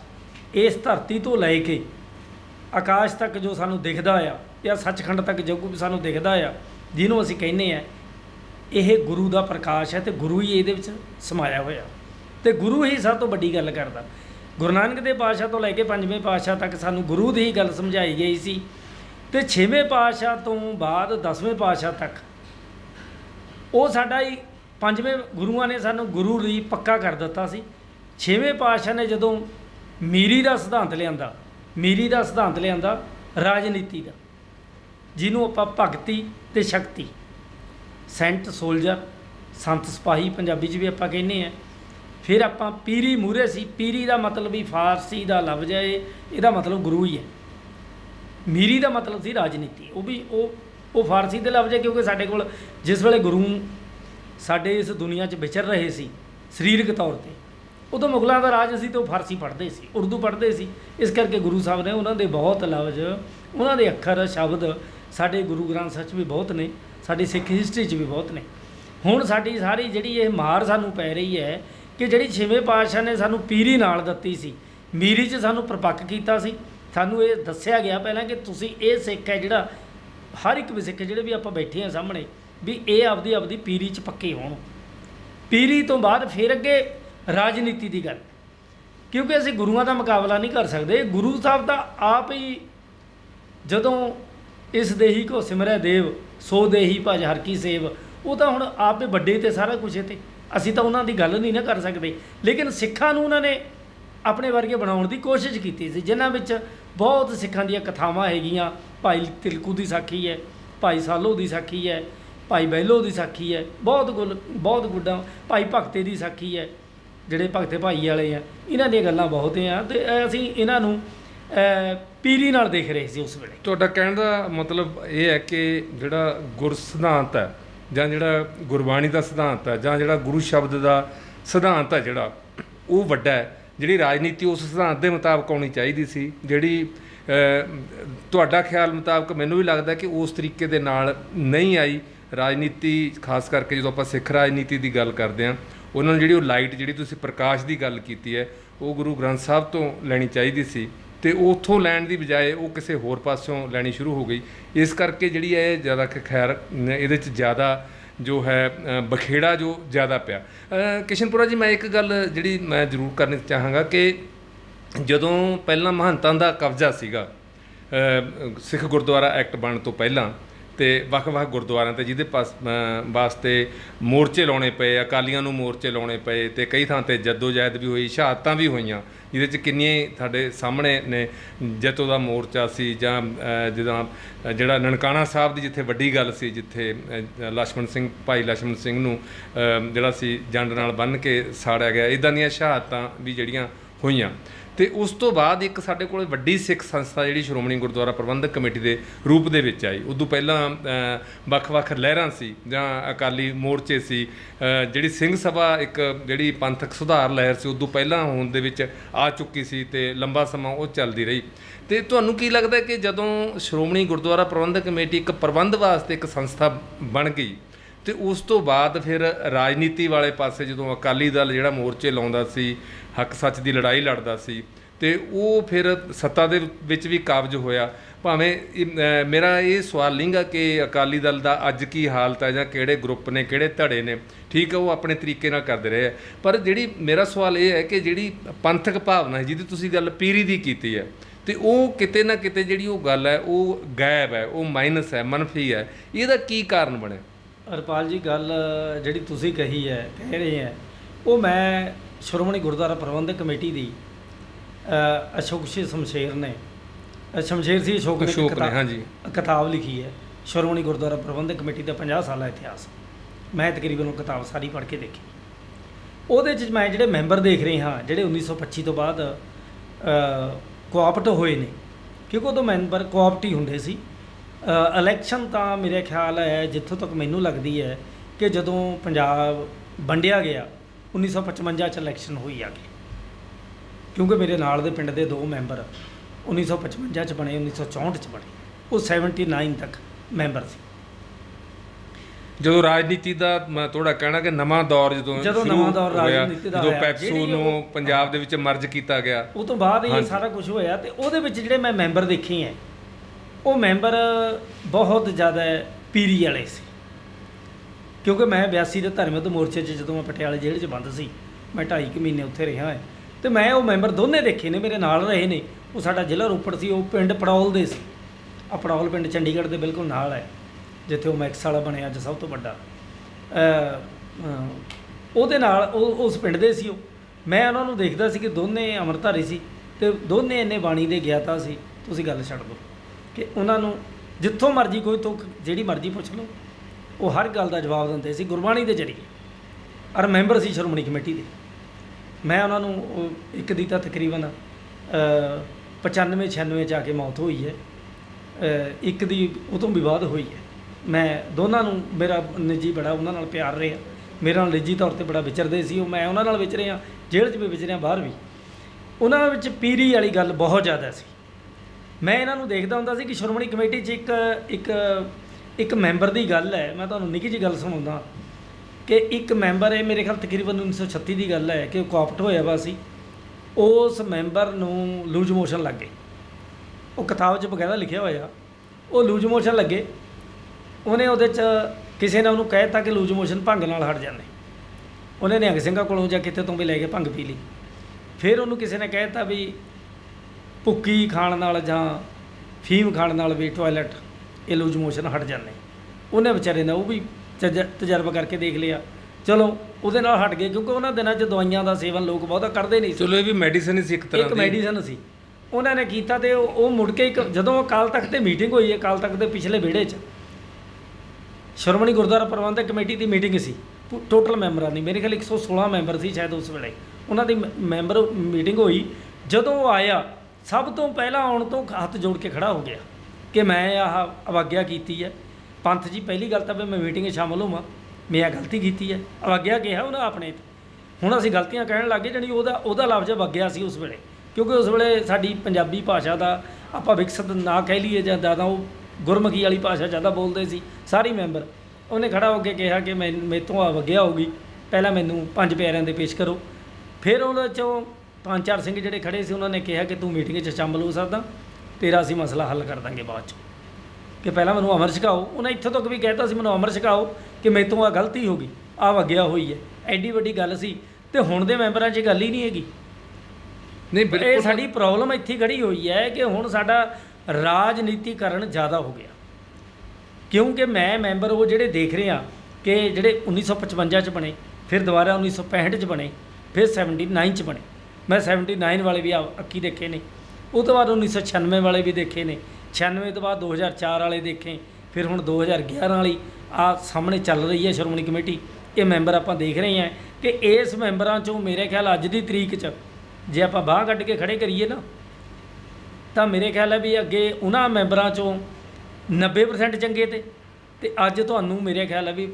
ਇਸ ਧਰਤੀ ਤੋਂ ਲੈ ਕੇ ਆਕਾਸ਼ ਤੱਕ ਜੋ ਸਾਨੂੰ ਦਿਖਦਾ ਆ ਜਾਂ ਸੱਚਖੰਡ ਤੱਕ ਜੋ ਕੁਝ ਸਾਨੂੰ ਦਿਖਦਾ ਆ, ਜਿਹਨੂੰ ਅਸੀਂ ਕਹਿੰਦੇ ਆ, ਇਹ ਗੁਰੂ ਦਾ ਪ੍ਰਕਾਸ਼ ਹੈ ਤੇ ਗੁਰੂ ਹੀ ਇਹਦੇ ਵਿੱਚ ਸਮਾਇਆ ਹੋਇਆ। ਤੇ ਗੁਰੂ ਹੀ ਸਭ ਤੋਂ ਵੱਡੀ ਗੱਲ ਕਰਦਾ। ਗੁਰੂ ਨਾਨਕ ਦੇਵ ਪਾਤਸ਼ਾਹ ਤੋਂ ਲੈ ਕੇ ਪੰਜਵੇਂ ਪਾਤਸ਼ਾਹ ਤੱਕ ਸਾਨੂੰ ਗੁਰੂ ਦੀ ਹੀ ਗੱਲ ਸਮਝਾਈ ਗਈ ਸੀ। ਤੇ ਛੇਵੇਂ ਪਾਤਸ਼ਾਹ ਤੋਂ ਬਾਅਦ 10ਵੇਂ ਪਾਤਸ਼ਾਹ ਤੱਕ ਉਹ ਸਾਡਾ ਹੀ ਪੰਜਵੇਂ ਗੁਰੂਆਂ ਨੇ ਸਾਨੂੰ ਗੁਰੂ ਲਈ ਪੱਕਾ ਕਰ ਦਿੱਤਾ ਸੀ। ਛੇਵੇਂ ਪਾਤਸ਼ਾਹ ਨੇ ਜਦੋਂ ਮੀਰੀ ਦਾ ਸਿਧਾਂਤ ਲਿਆਂਦਾ, ਮੀਰੀ ਦਾ ਸਿਧਾਂਤ ਲਿਆਂਦਾ ਰਾਜਨੀਤੀ ਦਾ, ਜਿਹਨੂੰ ਆਪਾਂ ਭਗਤੀ ਤੇ ਸ਼ਕਤੀ ਸੈਂਟ ਸੋਲਜਰ ਸੰਤ ਸਿਪਾਹੀ ਪੰਜਾਬੀ 'ਚ ਵੀ ਆਪਾਂ ਕਹਿੰਦੇ ਆ ਫਿਰ ਆਪਾਂ ਪੀਰੀ ਮੂਰੇ ਸੀ, ਪੀਰੀ ਦਾ ਮਤਲਬ ਵੀ ਫਾਰਸੀ ਦਾ ਲਫ਼ਜ਼ ਹੈ, ਇਹਦਾ ਮਤਲਬ ਗੁਰੂ ਹੀ ਹੈ। ਮੀਰੀ ਦਾ ਮਤਲਬ ਸੀ ਰਾਜਨੀਤੀ, ਉਹ ਵੀ ਉਹ ਉਹ ਫਾਰਸੀ ਦੇ ਲਫ਼ਜ਼ ਹੈ ਕਿਉਂਕਿ ਸਾਡੇ ਕੋਲ ਜਿਸ ਵੇਲੇ ਗੁਰੂ ਸਾਡੇ ਇਸ ਦੁਨੀਆ 'ਚ ਵਿਚਰ ਰਹੇ ਸੀ ਸਰੀਰਕ ਤੌਰ ਤੇ। ਉਦੋਂ ਮੁਗਲਾਂ ਦਾ ਰਾਜ ਸੀ ਤੇ ਉਹ ਫਾਰਸੀ ਪੜ੍ਹਦੇ ਸੀ, ਉਰਦੂ ਪੜ੍ਹਦੇ ਸੀ। ਇਸ ਕਰਕੇ ਗੁਰੂ ਸਾਹਿਬ ਨੇ ਉਹਨਾਂ ਦੇ ਬਹੁਤ ਲਫ਼ਜ਼, ਉਹਨਾਂ ਦੇ ਅੱਖਰ, ਸ਼ਬਦ ਸਾਡੇ ਗੁਰੂ ਗ੍ਰੰਥ ਸਾਹਿਬ 'ਚ ਵੀ ਬਹੁਤ ਨੇ, ਸਾਡੀ ਸਿੱਖ ਹਿਸਟਰੀ 'ਚ ਵੀ ਬਹੁਤ ਨੇ। ਹੁਣ ਸਾਡੀ ਸਾਰੀ ਜਿਹੜੀ ਇਹ ਮਾਰ ਸਾਨੂੰ ਪੈ ਰਹੀ ਹੈ ਕਿ ਜਿਹੜੀ ਛੇਵੇਂ ਪਾਤਸ਼ਾਹ ਨੇ ਸਾਨੂੰ ਪੀਰੀ ਨਾਲ ਦਿੱਤੀ ਸੀ, ਮੀਰੀ 'ਚ ਸਾਨੂੰ ਪ੍ਰਪੱਕ ਕੀਤਾ ਸੀ, ਸਾਨੂੰ ਇਹ ਦੱਸਿਆ ਗਿਆ ਪਹਿਲਾਂ ਕਿ ਤੁਸੀਂ ਇਹ ਸਿੱਖ ਹੈ ਜਿਹੜਾ, ਹਰ ਇੱਕ ਵੀ ਸਿੱਖ ਜਿਹੜੇ ਵੀ ਆਪਾਂ ਬੈਠੇ ਆ ਸਾਹਮਣੇ ਵੀ ਇਹ ਆਪਦੀ ਆਪਦੀ ਪੀਰੀ 'ਚ ਪੱਕੇ ਹੋਣ। ਪੀਰੀ ਤੋਂ ਬਾਅਦ ਫਿਰ ਅੱਗੇ ਰਾਜਨੀਤੀ ਦੀ ਗੱਲ। ਕਿਉਂਕਿ ਅਸੀਂ ਗੁਰੂਆਂ ਦਾ ਮੁਕਾਬਲਾ ਨਹੀਂ ਕਰ ਸਕਦੇ। ਗੁਰੂ ਸਾਹਿਬ ਦਾ ਆਪ ਹੀ ਜਦੋਂ ਇਸ ਦੇਹੀ ਕੋ ਸਿਮਰੈ ਦੇਵ, ਸੋ ਦੇਹੀ ਭਜ ਹਰ ਕੀ ਸੇਵ, ਉਹ ਤਾਂ ਹੁਣ ਆਪੇ ਵੱਡੇ ਤੇ ਸਾਰਾ ਕੁਝ ਤੇ ਅਸੀਂ ਤਾਂ ਉਹਨਾਂ ਦੀ ਗੱਲ ਨਹੀਂ ਨਾ ਕਰ ਸਕਦੇ। ਲੇਕਿਨ ਸਿੱਖਾਂ ਨੂੰ ਉਹਨਾਂ ਨੇ ਆਪਣੇ ਵਰਗੇ ਬਣਾਉਣ ਦੀ ਕੋਸ਼ਿਸ਼ ਕੀਤੀ ਸੀ। ਜਿਨ੍ਹਾਂ ਵਿੱਚ ਬਹੁਤ ਸਿੱਖਾਂ ਦੀਆਂ ਕਥਾਵਾਂ ਹੈਗੀਆਂ। ਭਾਈ ਤਿਲਕੂ ਦੀ ਸਾਖੀ ਹੈ, ਭਾਈ ਸਾਲੋ ਦੀ ਸਾਖੀ ਹੈ। ਭਾਈ ਬਹਿਲੋ ਦੀ ਸਾਖੀ ਹੈ ਬਹੁਤ ਗੁਲ ਬਹੁਤ ਗੁੱਡਾਂ ਭਾਈ ਭਗਤੇ ਦੀ ਸਾਖੀ ਹੈ ਜਿਹੜੇ ਭਗਤੇ ਭਾਈ ਵਾਲੇ ਆ ਇਹਨਾਂ ਦੀਆਂ ਗੱਲਾਂ ਬਹੁਤ ਆ ਤੇ ਅਸੀਂ ਇਹਨਾਂ ਨੂੰ ਅਹ, ਪੀਰੀ ਨਾਲ ਦੇਖ ਰਹੇ ਸੀ ਉਸ ਵੇਲੇ। ਤੁਹਾਡਾ ਕਹਿਣ ਦਾ ਮਤਲਬ ਇਹ ਹੈ ਕਿ ਜਿਹੜਾ ਗੁਰ ਸਿਧਾਂਤ ਹੈ ਜਾਂ ਜਿਹੜਾ ਗੁਰਬਾਣੀ ਦਾ ਸਿਧਾਂਤ ਹੈ ਜਾਂ ਜਿਹੜਾ ਗੁਰੂ ਸ਼ਬਦ ਦਾ ਸਿਧਾਂਤ ਹੈ ਜਿਹੜਾ ਉਹ ਵੱਡਾ ਹੈ ਜਿਹੜੀ ਰਾਜਨੀਤੀ ਉਸ ਸਿਧਾਂਤ ਦੇ ਮੁਤਾਬਕ ਆਉਣੀ ਚਾਹੀਦੀ ਸੀ ਜਿਹੜੀ ਤੁਹਾਡਾ ਖਿਆਲ ਮੁਤਾਬਕ ਮੈਨੂੰ ਵੀ ਲੱਗਦਾ ਕਿ ਉਸ ਤਰੀਕੇ ਦੇ ਨਾਲ ਨਹੀਂ ਆਈ ਰਾਜਨੀਤੀ, ਖਾਸ ਕਰਕੇ ਜਦੋਂ ਆਪਾਂ ਸਿੱਖ ਰਾਜਨੀਤੀ ਦੀ ਗੱਲ ਕਰਦੇ ਹਾਂ, ਉਹਨਾਂ ਨੂੰ ਜਿਹੜੀ ਉਹ ਲਾਈਟ ਜਿਹੜੀ ਤੁਸੀਂ ਪ੍ਰਕਾਸ਼ ਦੀ ਗੱਲ ਕੀਤੀ ਹੈ, ਉਹ ਗੁਰੂ ਗ੍ਰੰਥ ਸਾਹਿਬ ਤੋਂ ਲੈਣੀ ਚਾਹੀਦੀ ਸੀ ਤੇ ਉਥੋਂ ਲੈਣ ਦੀ ਬਜਾਏ ਉਹ ਕਿਸੇ ਹੋਰ ਪਾਸਿਓਂ ਲੈਣੀ ਸ਼ੁਰੂ ਹੋ ਗਈ। ਇਸ ਕਰਕੇ ਜਿਹੜੀ ਹੈ ਇਹ ਜ਼ਿਆਦਾ ਖ- ਖੈਰ ਇਹਦੇ ਚ ਜ਼ਿਆਦਾ ਜੋ ਹੈ ਬਖੇੜਾ ਜੋ ਜ਼ਿਆਦਾ ਪਿਆ। ਕਿਸ਼ਨਪੁਰਾ ਜੀ, ਮੈਂ ਇੱਕ ਗੱਲ ਜਿਹੜੀ ਮੈਂ ਜ਼ਰੂਰ ਕਰਨੀ ਚਾਹਾਂਗਾ ਕਿ ਜਦੋਂ ਪਹਿਲਾਂ ਮਹੰਤਾਂ ਦਾ ਕਬਜ਼ਾ ਸੀਗਾ ਸਿੱਖ ਗੁਰਦੁਆਰਾ ਐਕਟ ਬਣਨ ਤੋਂ ਪਹਿਲਾਂ ਤੇ ਵੱਖ-ਵੱਖ ਗੁਰਦੁਆਰਿਆਂ ਤੇ ਜਿਹਦੇ ਪਾਸ ਵਾਸਤੇ ਮੋਰਚੇ ਲਾਉਣੇ ਪਏ ਅਕਾਲੀਆਂ ਨੂੰ ਮੋਰਚੇ ਲਾਉਣੇ ਪਏ ਤੇ ਕਈ ਥਾਂ ਤੇ ਜਦੋਜਹਿਦ ਵੀ ਹੋਈ ਸ਼ਹਾਦਤਾਂ ਵੀ ਹੋਈਆਂ। ਜਿਹਦੇ ਚ ਕਿੰਨੀਆਂ ਹੀ ਸਾਡੇ ਸਾਹਮਣੇ ਨੇ ਜਦੋਂ ਦਾ ਮੋਰਚਾ ਸੀ ਜਾਂ ਅ, ਜਿੱਦਾਂ ਜਿਹੜਾ ਨਨਕਾਣਾ ਸਾਹਿਬ ਦੀ ਜਿੱਥੇ ਵੱਡੀ ਗੱਲ ਸੀ ਜਿੱਥੇ ਅ, ਸਿੰਘ ਭਾਈ ਲక్ష్మణ ਸਿੰਘ ਨੂੰ ਜਿਹੜਾ ਸੀ ਜੰਡ ਨਾਲ ਬੰਨ੍ਹ ਕੇ ਸਾੜਿਆ ਗਿਆ। ਇਦਾਂ ਦੀਆਂ ਸ਼ਹਾਦਤਾਂ ਵੀ ਜਿਹੜੀਆਂ ਹੋਈਆਂ। ਤੇ ਉਸ ਤੋਂ ਬਾਅਦ ਇੱਕ ਸਾਡੇ ਕੋਲ ਵੱਡੀ ਸਿੱਖ ਸੰਸਥਾ ਜਿਹੜੀ ਸ਼੍ਰੋਮਣੀ ਗੁਰਦੁਆਰਾ ਪ੍ਰਬੰਧਕ ਕਮੇਟੀ ਦੇ ਰੂਪ ਦੇ ਵਿੱਚ ਆਈ। ਉਦੋਂ ਪਹਿਲਾਂ ਵੱਖ-ਵੱਖ ਲਹਿਰਾਂ ਸੀ, ਜਾਂ ਅਕਾਲੀ ਮੋਰਚੇ ਸੀ ਜਿਹੜੀ ਸਿੰਘ ਸਭਾ ਇੱਕ ਜਿਹੜੀ ਪੰਥਕ ਸੁਧਾਰ ਲਹਿਰ ਸੀ ਉਦੋਂ ਪਹਿਲਾਂ ਹੋਣ ਦੇ ਵਿੱਚ ਆ ਚੁੱਕੀ ਸੀ ਤੇ ਲੰਬਾ ਸਮਾਂ ਉਹ ਚੱਲਦੀ ਰਹੀ। ਤੇ ਤੁਹਾਨੂੰ ਕੀ ਲੱਗਦਾ ਕਿ ਜਦੋਂ ਸ਼੍ਰੋਮਣੀ ਗੁਰਦੁਆਰਾ ਪ੍ਰਬੰਧਕ ਕਮੇਟੀ ਇੱਕ ਪ੍ਰਬੰਧ ਵਾਸਤੇ ਇੱਕ ਸੰਸਥਾ ਬਣ ਗਈ ਤੇ ਉਸ ਤੋਂ ਬਾਅਦ ਫਿਰ ਰਾਜਨੀਤੀ ਵਾਲੇ ਪਾਸੇ ਜਦੋਂ ਅਕਾਲੀ ਦਲ ਜਿਹੜਾ ਮੋਰਚੇ ਲਾਉਂਦਾ ਸੀ, ਹੱਕ ਸੱਚ ਦੀ ਲੜਾਈ ਲੜਦਾ ਸੀ, ਤੇ ਉਹ ਫਿਰ ਸੱਤਾ ਦੇ ਵਿੱਚ ਵੀ ਕਾਬਜ ਹੋਇਆ। ਭਾਵੇਂ ਮੇਰਾ ਇਹ ਸਵਾਲ ਨਹੀਂਗਾ ਕਿ ਅਕਾਲੀ ਦਲ ਦਾ ਅੱਜ ਕੀ ਹਾਲਤ ਹੈ ਜਾਂ ਕਿਹੜੇ ਗਰੁੱਪ ਨੇ, ਕਿਹੜੇ ਧੜੇ ਨੇ। ਠੀਕ ਹੈ, ਉਹ ਆਪਣੇ ਤਰੀਕੇ ਨਾਲ ਕਰਦੇ ਰਹੇ ਆ। ਪਰ ਜਿਹੜੀ ਮੇਰਾ ਸਵਾਲ ਇਹ ਹੈ ਕਿ ਜਿਹੜੀ ਪੰਥਕ ਭਾਵਨਾ ਹੈ, ਜਿਹਦੀ ਤੁਸੀਂ ਗੱਲ ਪੀਰੀ ਦੀ ਕੀਤੀ ਹੈ, ਤੇ ਉਹ ਕਿਤੇ ਨਾ ਕਿਤੇ ਜਿਹੜੀ ਉਹ ਗੱਲ ਹੈ, ਉਹ ਗਾਇਬ ਹੈ, ਉਹ ਮਾਈਨਸ ਹੈ, ਮਨਫੀ ਹੈ, ਇਹਦਾ ਕੀ ਕਾਰਨ ਬਣਿਆ? ਹਰਪਾਲ ਜੀ ਗੱਲ ਜਿਹੜੀ ਤੁਸੀਂ ਕਹੀ ਹੈ ਕਹਿ ਰਹੇ ਹੈ ਉਹ ਮੈਂ ਸ਼੍ਰੋਮਣੀ ਗੁਰਦੁਆਰਾ ਪ੍ਰਬੰਧਕ ਕਮੇਟੀ ਦੀ ਅਸ਼ੋਕ ਸ਼ੀ ਸ਼ਮਸ਼ੇਰ ਨੇ ਸ਼ਮਸ਼ੇਰ ਸੀ ਅਸ਼ੋਕ ਨੇ ਕਿਤਾਬ- ਹਾਂਜੀ। ਕਿਤਾਬ ਲਿਖੀ ਹੈ ਸ਼੍ਰੋਮਣੀ ਗੁਰਦੁਆਰਾ ਪ੍ਰਬੰਧਕ ਕਮੇਟੀ ਦਾ 50 ਸਾਲਾ ਇਤਿਹਾਸ। ਮੈਂ ਤਕਰੀਬਨ ਉਹ ਕਿਤਾਬ ਸਾਰੀ ਪੜ੍ਹ ਕੇ ਦੇਖੀ। ਉਹਦੇ 'ਚ ਮੈਂ ਜਿਹੜੇ ਮੈਂਬਰ ਦੇਖ ਰਹੇ ਹਾਂ ਜਿਹੜੇ 1925 ਤੋਂ ਬਾਅਦ ਕੋਆਪਟ ਹੋਏ ਨੇ ਕਿਉਂਕਿ ਉਦੋਂ ਮੈਂਬਰ ਕੋਆਪਟ ਹੀ ਹੁੰਦੇ ਸੀ। ਇਲੈਕਸ਼ਨ ਤਾਂ ਮੇਰੇ ਖਿਆਲ ਹੈ ਜਿੱਥੋਂ ਤੱਕ ਮੈਨੂੰ ਲੱਗਦੀ ਹੈ ਕਿ ਜਦੋਂ ਪੰਜਾਬ ਵੰਡਿਆ ਗਿਆ 1955 ਚ ਇਲੈਕਸ਼ਨ ਹੋਈ ਆ ਕੇ ਕਿਉਂਕਿ ਮੇਰੇ ਨਾਲ ਦੇ ਪਿੰਡ ਦੇ ਦੋ ਮੈਂਬਰ 1955 ਚ ਬਣੇ 1964 ਚ ਬਣੇ। ਉਹ 79 ਤੱਕ ਮੈਂਬਰ ਸੀ। ਜਦੋਂ ਰਾਜਨੀਤੀ ਦਾ ਮੈਂ ਥੋੜਾ ਕਹਿਣਾ ਕਿ ਨਵਾਂ ਦੌਰ ਜਦੋਂ ਜਦੋਂ ਨਵਾਂ ਦੌਰ ਰਾਜਨੀਤੀ ਦਾ ਜਦੋਂ ਪੈਪਸੂ ਨੂੰ ਪੰਜਾਬ ਦੇ ਵਿੱਚ ਮਰਜ ਕੀਤਾ ਗਿਆ। ਉਹ ਤੋਂ ਬਾਅਦ ਇਹ। ਸਾਰਾ ਕੁਝ ਹੋਇਆ ਤੇ ਉਹਦੇ ਵਿੱਚ ਜਿਹੜੇ ਮੈਂ ਮੈਂਬਰ ਦੇਖੇ ਹੈ ਉਹ ਮੈਂਬਰ ਬਹੁਤ ਜ਼ਿਆਦਾ ਪੀਰੀ ਵਾਲੇ ਸੀ। ਕਿਉਂਕਿ ਮੈਂ 82 ਦੇ ਧਰਮਯੁੱਧ ਮੋਰਚੇ 'ਚ ਜਦੋਂ ਮੈਂ ਪਟਿਆਲੇ ਜੇਲ੍ਹ 'ਚ ਬੰਦ ਸੀ, ਮੈਂ 2.5 ਕੁ ਮਹੀਨੇ ਉੱਥੇ ਰਿਹਾ ਹਾਂ। ਤੇ ਮੈਂ ਉਹ ਮੈਂਬਰ ਦੋਨੇ ਦੇਖੇ ਨੇ, ਮੇਰੇ ਨਾਲ ਰਹੇ ਨੇ। ਉਹ ਸਾਡਾ ਜ਼ਿਲ੍ਹਾ ਰੋਪੜ ਸੀ, ਉਹ ਪਿੰਡ ਪੜੌਲ ਦੇ ਸੀ। ਆ ਪੜੌਲ ਪਿੰਡ ਚੰਡੀਗੜ੍ਹ ਦੇ ਬਿਲਕੁਲ ਨਾਲ ਹੈ, ਜਿੱਥੇ ਉਹ ਮੈਕਸ ਵਾਲਾ ਬਣਿਆ ਅੱਜ ਸਭ ਤੋਂ ਵੱਡਾ। ਉਹਦੇ ਨਾਲ ਉਹ, ਉਸ ਪਿੰਡ ਦੇ ਸੀ ਉਹ। ਮੈਂ ਉਹਨਾਂ ਨੂੰ ਦੇਖਦਾ ਸੀ ਕਿ ਦੋਨੇ ਅੰਮ੍ਰਿਤਧਾਰੀ ਸੀ ਤੇ ਦੋਨੇ ਇੰਨੇ ਬਾਣੀ ਦੇ ਗਿਆਤਾ ਸੀ। ਤੁਸੀਂ ਗੱਲ ਛੱਡ ਦਿਓ। ਕਿ ਉਹਨਾਂ ਨੂੰ ਜਿੱਥੋਂ ਮਰਜ਼ੀ ਕੋਈ ਤੋਂ ਜਿਹੜੀ ਮਰਜ਼ੀ ਪੁੱਛ ਲਓ ਉਹ ਹਰ ਗੱਲ ਦਾ ਜਵਾਬ ਦਿੰਦੇ ਸੀ ਗੁਰਬਾਣੀ ਦੇ ਜ਼ਰੀਏ। ਔਰ ਮੈਂਬਰ ਸੀ ਸ਼੍ਰੋਮਣੀ ਕਮੇਟੀ ਦੇ। ਮੈਂ ਉਹਨਾਂ ਨੂੰ ਇੱਕ ਦੀ ਤਾਂ ਤਕਰੀਬਨ ਅ, 95 96 ਚ ਆ ਕੇ ਮੌਤ ਹੋਈ ਹੈ। ਇੱਕ ਦੀ ਉਹ ਤੋਂ ਵਿਵਾਦ ਹੋਈ ਹੈ। ਮੈਂ ਦੋਨਾਂ ਨੂੰ ਮੇਰਾ ਨਿੱਜੀ ਬੜਾ ਉਹਨਾਂ ਨਾਲ ਪਿਆਰ ਰਿਹਾ। ਮੇਰੇ ਨਾਲ ਨਿੱਜੀ ਤੌਰ ਤੇ ਬੜਾ ਵਿਚਰਦੇ ਸੀ। ਉਹ ਮੈਂ ਉਹਨਾਂ ਨਾਲ ਵਿਚਰਿਆ ਜੇਲ੍ਹ 'ਚ ਵੀ ਵਿਚਰਿਆ ਬਾਹਰ ਵੀ। ਉਹਨਾਂ ਵਿੱਚ ਪੀਰੀ ਵਾਲੀ ਗੱਲ ਬਹੁਤ ਜ਼ਿਆਦਾ ਸੀ। ਮੈਂ ਇਹਨਾਂ ਨੂੰ ਦੇਖਦਾ ਹੁੰਦਾ ਸੀ ਕਿ ਸ਼੍ਰੋਮਣੀ ਕਮੇਟੀ 'ਚ ਇੱਕ ਇੱਕ ਇੱਕ ਮੈਂਬਰ ਦੀ ਗੱਲ ਹੈ। ਮੈਂ ਤੁਹਾਨੂੰ ਨਿੱਕੀ ਜਿਹੀ ਗੱਲ ਸੁਣਾਉਂਦਾ ਕਿ ਇੱਕ ਮੈਂਬਰ ਹੈ ਮੇਰੇ ਖਿਆਲ ਤਕਰੀਬਨ 1936 ਦੀ ਗੱਲ ਹੈ ਕਿ ਉਹ ਕੋਪਟ ਹੋਇਆ ਵਾ ਸੀ। ਉਸ ਮੈਂਬਰ ਨੂੰ ਲੂਜ ਮੋਸ਼ਨ ਲੱਗ। ਗਏ ਉਹ ਕਿਤਾਬ 'ਚ ਬਗੈਰਾ ਲਿਖਿਆ ਹੋਇਆ। ਉਹ ਲੂਜ ਮੋਸ਼ਨ ਲੱਗੇ। ਉਹਨੇ ਉਹਦੇ 'ਚ ਕਿਸੇ ਨੇ ਉਹਨੂੰ ਕਹਿ ਦਿੱਤਾ ਕਿ ਲੂਜ ਮੋਸ਼ਨ ਭੰਗ ਨਾਲ ਹਟ ਜਾਂਦੇ। ਉਹਨੇ ਨਿਹੰਗ ਸਿੰਘਾਂ ਕੋਲੋਂ ਜਾਂ ਕਿਤੇ ਤੋਂ ਵੀ ਲੈ ਕੇ ਭੰਗ ਪੀ ਲਈ। ਫਿਰ ਉਹਨੂੰ ਕਿਸੇ ਨੇ ਕਹਿ ਦਿੱਤਾ ਵੀ ਭੁੱਕੀ ਖਾਣ ਨਾਲ ਜਾਂ ਫੀਮ ਖਾਣ ਨਾਲ ਵੀ ਟਾਇਲਟ ਇਹ ਲੂਜ ਮੋਸ਼ਨ ਹਟ ਜਾਂਦੇ। ਉਹਨੇ ਵਿਚਾਰੇ ਨੇ ਉਹ ਵੀ ਤਜ- ਤਜਰਬਾ ਕਰਕੇ ਦੇਖ ਲਿਆ। ਚਲੋ ਉਹਦੇ ਨਾਲ ਹਟ ਗਏ ਕਿਉਂਕਿ ਉਹਨਾਂ ਦਿਨਾਂ 'ਚ ਦਵਾਈਆਂ ਦਾ ਸੇਵਨ ਲੋਕ ਬਹੁਤਾ ਕਰਦੇ ਨਹੀਂ ਸੀ। ਚਲੋ ਇਹ ਵੀ ਮੈਡੀਸਨ ਹੀ ਸੀ ਇੱਕ ਤਰ੍ਹਾਂ ਇੱਕ ਦੀ। ਮੈਡੀਸਨ ਸੀ। ਉਹਨਾਂ ਨੇ ਕੀਤਾ ਤੇ ਉਹ ਮੁੜ ਕੇ ਇੱਕ ਜਦੋਂ ਅਕਾਲ ਤਖਤ ਤੇ ਮੀਟਿੰਗ ਹੋਈ ਹੈ ਅਕਾਲ ਤਖਤ ਦੇ ਪਿਛਲੇ ਵਿਹੜੇ 'ਚ ਸ਼੍ਰੋਮਣੀ ਗੁਰਦੁਆਰਾ ਪ੍ਰਬੰਧਕ ਕਮੇਟੀ ਦੀ ਮੀਟਿੰਗ ਸੀ। ਟੋਟਲ ਮੈਂਬਰਾਂ ਦੀ ਮੇਰੇ ਖਿਆਲ 116 ਮੈਂਬਰ ਸੀ ਸ਼ਾਇਦ ਉਸ ਵੇਲੇ। ਉਹਨਾਂ ਦੀ ਮੈਂਬਰ ਮੀਟਿੰਗ ਹੋਈ। ਜਦੋਂ ਉਹ ਆਇਆ ਸਭ ਤੋਂ ਪਹਿਲਾਂ ਆਉਣ ਤੋਂ ਹੱਥ ਜੋੜ ਕੇ ਖੜਾ ਹੋ ਗਿਆ ਕਿ ਮੈਂ ਆਹ ਅਵਾਗਿਆ ਕੀਤੀ ਹੈ। ਪੰਥ ਜੀ, ਪਹਿਲੀ ਗੱਲ ਤਾਂ ਵੀ ਮੈਂ ਮੀਟਿੰਗ 'ਚ ਸ਼ਾਮਲ ਹੋਵਾਂ। ਮੈਂ ਇਹ ਗਲਤੀ ਕੀਤੀ ਹੈ। ਅਵਾਗਿਆ ਕਿਹਾ ਉਹਨਾਂ ਆਪਣੇ ਹੁਣ ਅਸੀਂ ਗਲਤੀਆਂ ਕਹਿਣ ਲੱਗੇ ਜਾਣੀ ਉਹਦਾ ਉਹਦਾ ਲਫ਼ਜ਼ ਵਗਿਆ ਸੀ ਉਸ ਵੇਲੇ। ਕਿਉਂਕਿ ਉਸ ਵੇਲੇ ਸਾਡੀ ਪੰਜਾਬੀ ਭਾਸ਼ਾ ਦਾ ਆਪਾਂ ਵਿਕਸਿਤ ਨਾ ਕਹਿ ਲਈਏ ਜਾਂ ਜ਼ਿਆਦਾ ਉਹ ਗੁਰਮੁਖੀ ਵਾਲੀ ਭਾਸ਼ਾ ਜ਼ਿਆਦਾ ਬੋਲਦੇ ਸੀ, ਸਾਰੇ ਮੈਂਬਰ। ਉਹਨੇ ਖੜਾ ਹੋ ਕੇ ਕਿਹਾ ਕਿ ਮੈਂ, ਮੇਰੇ ਤੋਂ ਆ ਵਗਿਆ ਹੋਊਗੀ ਪਹਿਲਾਂ ਮੈਨੂੰ ਪੰਜ ਪਿਆਰਿਆਂ ਦੇ ਪੇਸ਼ ਕਰੋ। ਫਿਰ ਉਹਨਾਂ ਚੋਂ ਪੰਜ ਚਾਰ ਸਿੰਘ ਜਿਹੜੇ ਖੜੇ ਸੀ ਉਹਨਾਂ ਨੇ ਕਿਹਾ ਕਿ ਤੂੰ ਮੀਟਿੰਗ 'ਚ ਸ਼ਾਮਲ ਹੋ ਸਕਦਾ ਤੇਰਾ ਅਸੀਂ ਮਸਲਾ ਹੱਲ ਕਰ ਦਾਂਗੇ ਬਾਅਦ 'ਚ। ਕਿ ਪਹਿਲਾਂ ਮੈਨੂੰ ਅਮਰ ਛਕਾਓ। ਉਹਨਾਂ ਇੱਥੋਂ ਤੱਕ ਵੀ ਕਹਿਤਾ ਸੀ ਮੈਨੂੰ ਅਮਰ ਛਕਾਓ ਕਿ ਮੇਰੇ ਤੋਂ ਆ ਗਲਤੀ ਹੋ ਗਈ ਆ ਵਗਿਆ ਹੋਈ ਹੈ। ਐਡੀ ਵੱਡੀ ਗੱਲ ਸੀ। ਤੇ ਹੁਣ ਦੇ ਮੈਂਬਰਾਂ 'ਚ ਇਹ ਗੱਲ ਹੀ ਨਹੀਂ ਹੈਗੀ। ਨਹੀਂ ਇਹ ਬਿਲਕੁਲ ਸਾਡੀ ਪ੍ਰੋਬਲਮ ਇੱਥੇ ਖੜੀ ਹੋਈ ਹੈ ਕਿ ਹੁਣ ਸਾਡਾ ਰਾਜਨੀਤੀਕਰਨ ਜ਼ਿਆਦਾ ਹੋ ਗਿਆ। ਕਿਉਂਕਿ ਮੈਂ ਮੈਂਬਰ ਉਹ ਜਿਹੜੇ ਦੇਖ ਰਹੇ ਆ ਕਿ ਜਿਹੜੇ 1955 ਚ ਬਣੇ ਫਿਰ ਦੁਬਾਰਾ 1965 ਚ ਬਣੇ ਫਿਰ 79 ਚ ਬਣੇ। ਮੈਂ 79 ਵਾਲੇ ਵੀ ਆ- ਅੱਖੀ ਦੇਖੇ ਨੇ। ਉਹ ਤੋਂ ਬਾਅਦ 1996 ਵਾਲੇ ਵੀ ਦੇਖੇ ਨੇ। 96 ਤੋਂ ਬਾਅਦ 2004 ਵਾਲੇ ਦੇਖੇ। ਫਿਰ ਹੁਣ 2011 ਵਾਲੀ ਆ ਸਾਹਮਣੇ ਚੱਲ ਰਹੀ ਹੈ ਸ਼੍ਰੋਮਣੀ ਕਮੇਟੀ। ਇਹ ਮੈਂਬਰ ਆਪਾਂ ਦੇਖ ਰਹੇ ਹਾਂ ਕਿ ਇਸ ਮੈਂਬਰਾਂ ਚੋਂ ਮੇਰੇ ਖਿਆਲ ਅੱਜ ਦੀ ਤਰੀਕ 'ਚ ਜੇ ਆਪਾਂ ਬਾਹ ਕੱਢ ਕੇ ਖੜੇ ਕਰੀਏ ਨਾ, ਤਾਂ ਮੇਰੇ ਖਿਆਲ ਹੈ ਵੀ ਅੱਗੇ ਉਹਨਾਂ ਮੈਂਬਰਾਂ ਚੋਂ 90% ਚੰਗੇ ਤੇ ਤੇ ਅੱਜ ਤੁਹਾਨੂੰ ਮੇਰੇ ਖਿਆਲ ਹੈ ਵੀ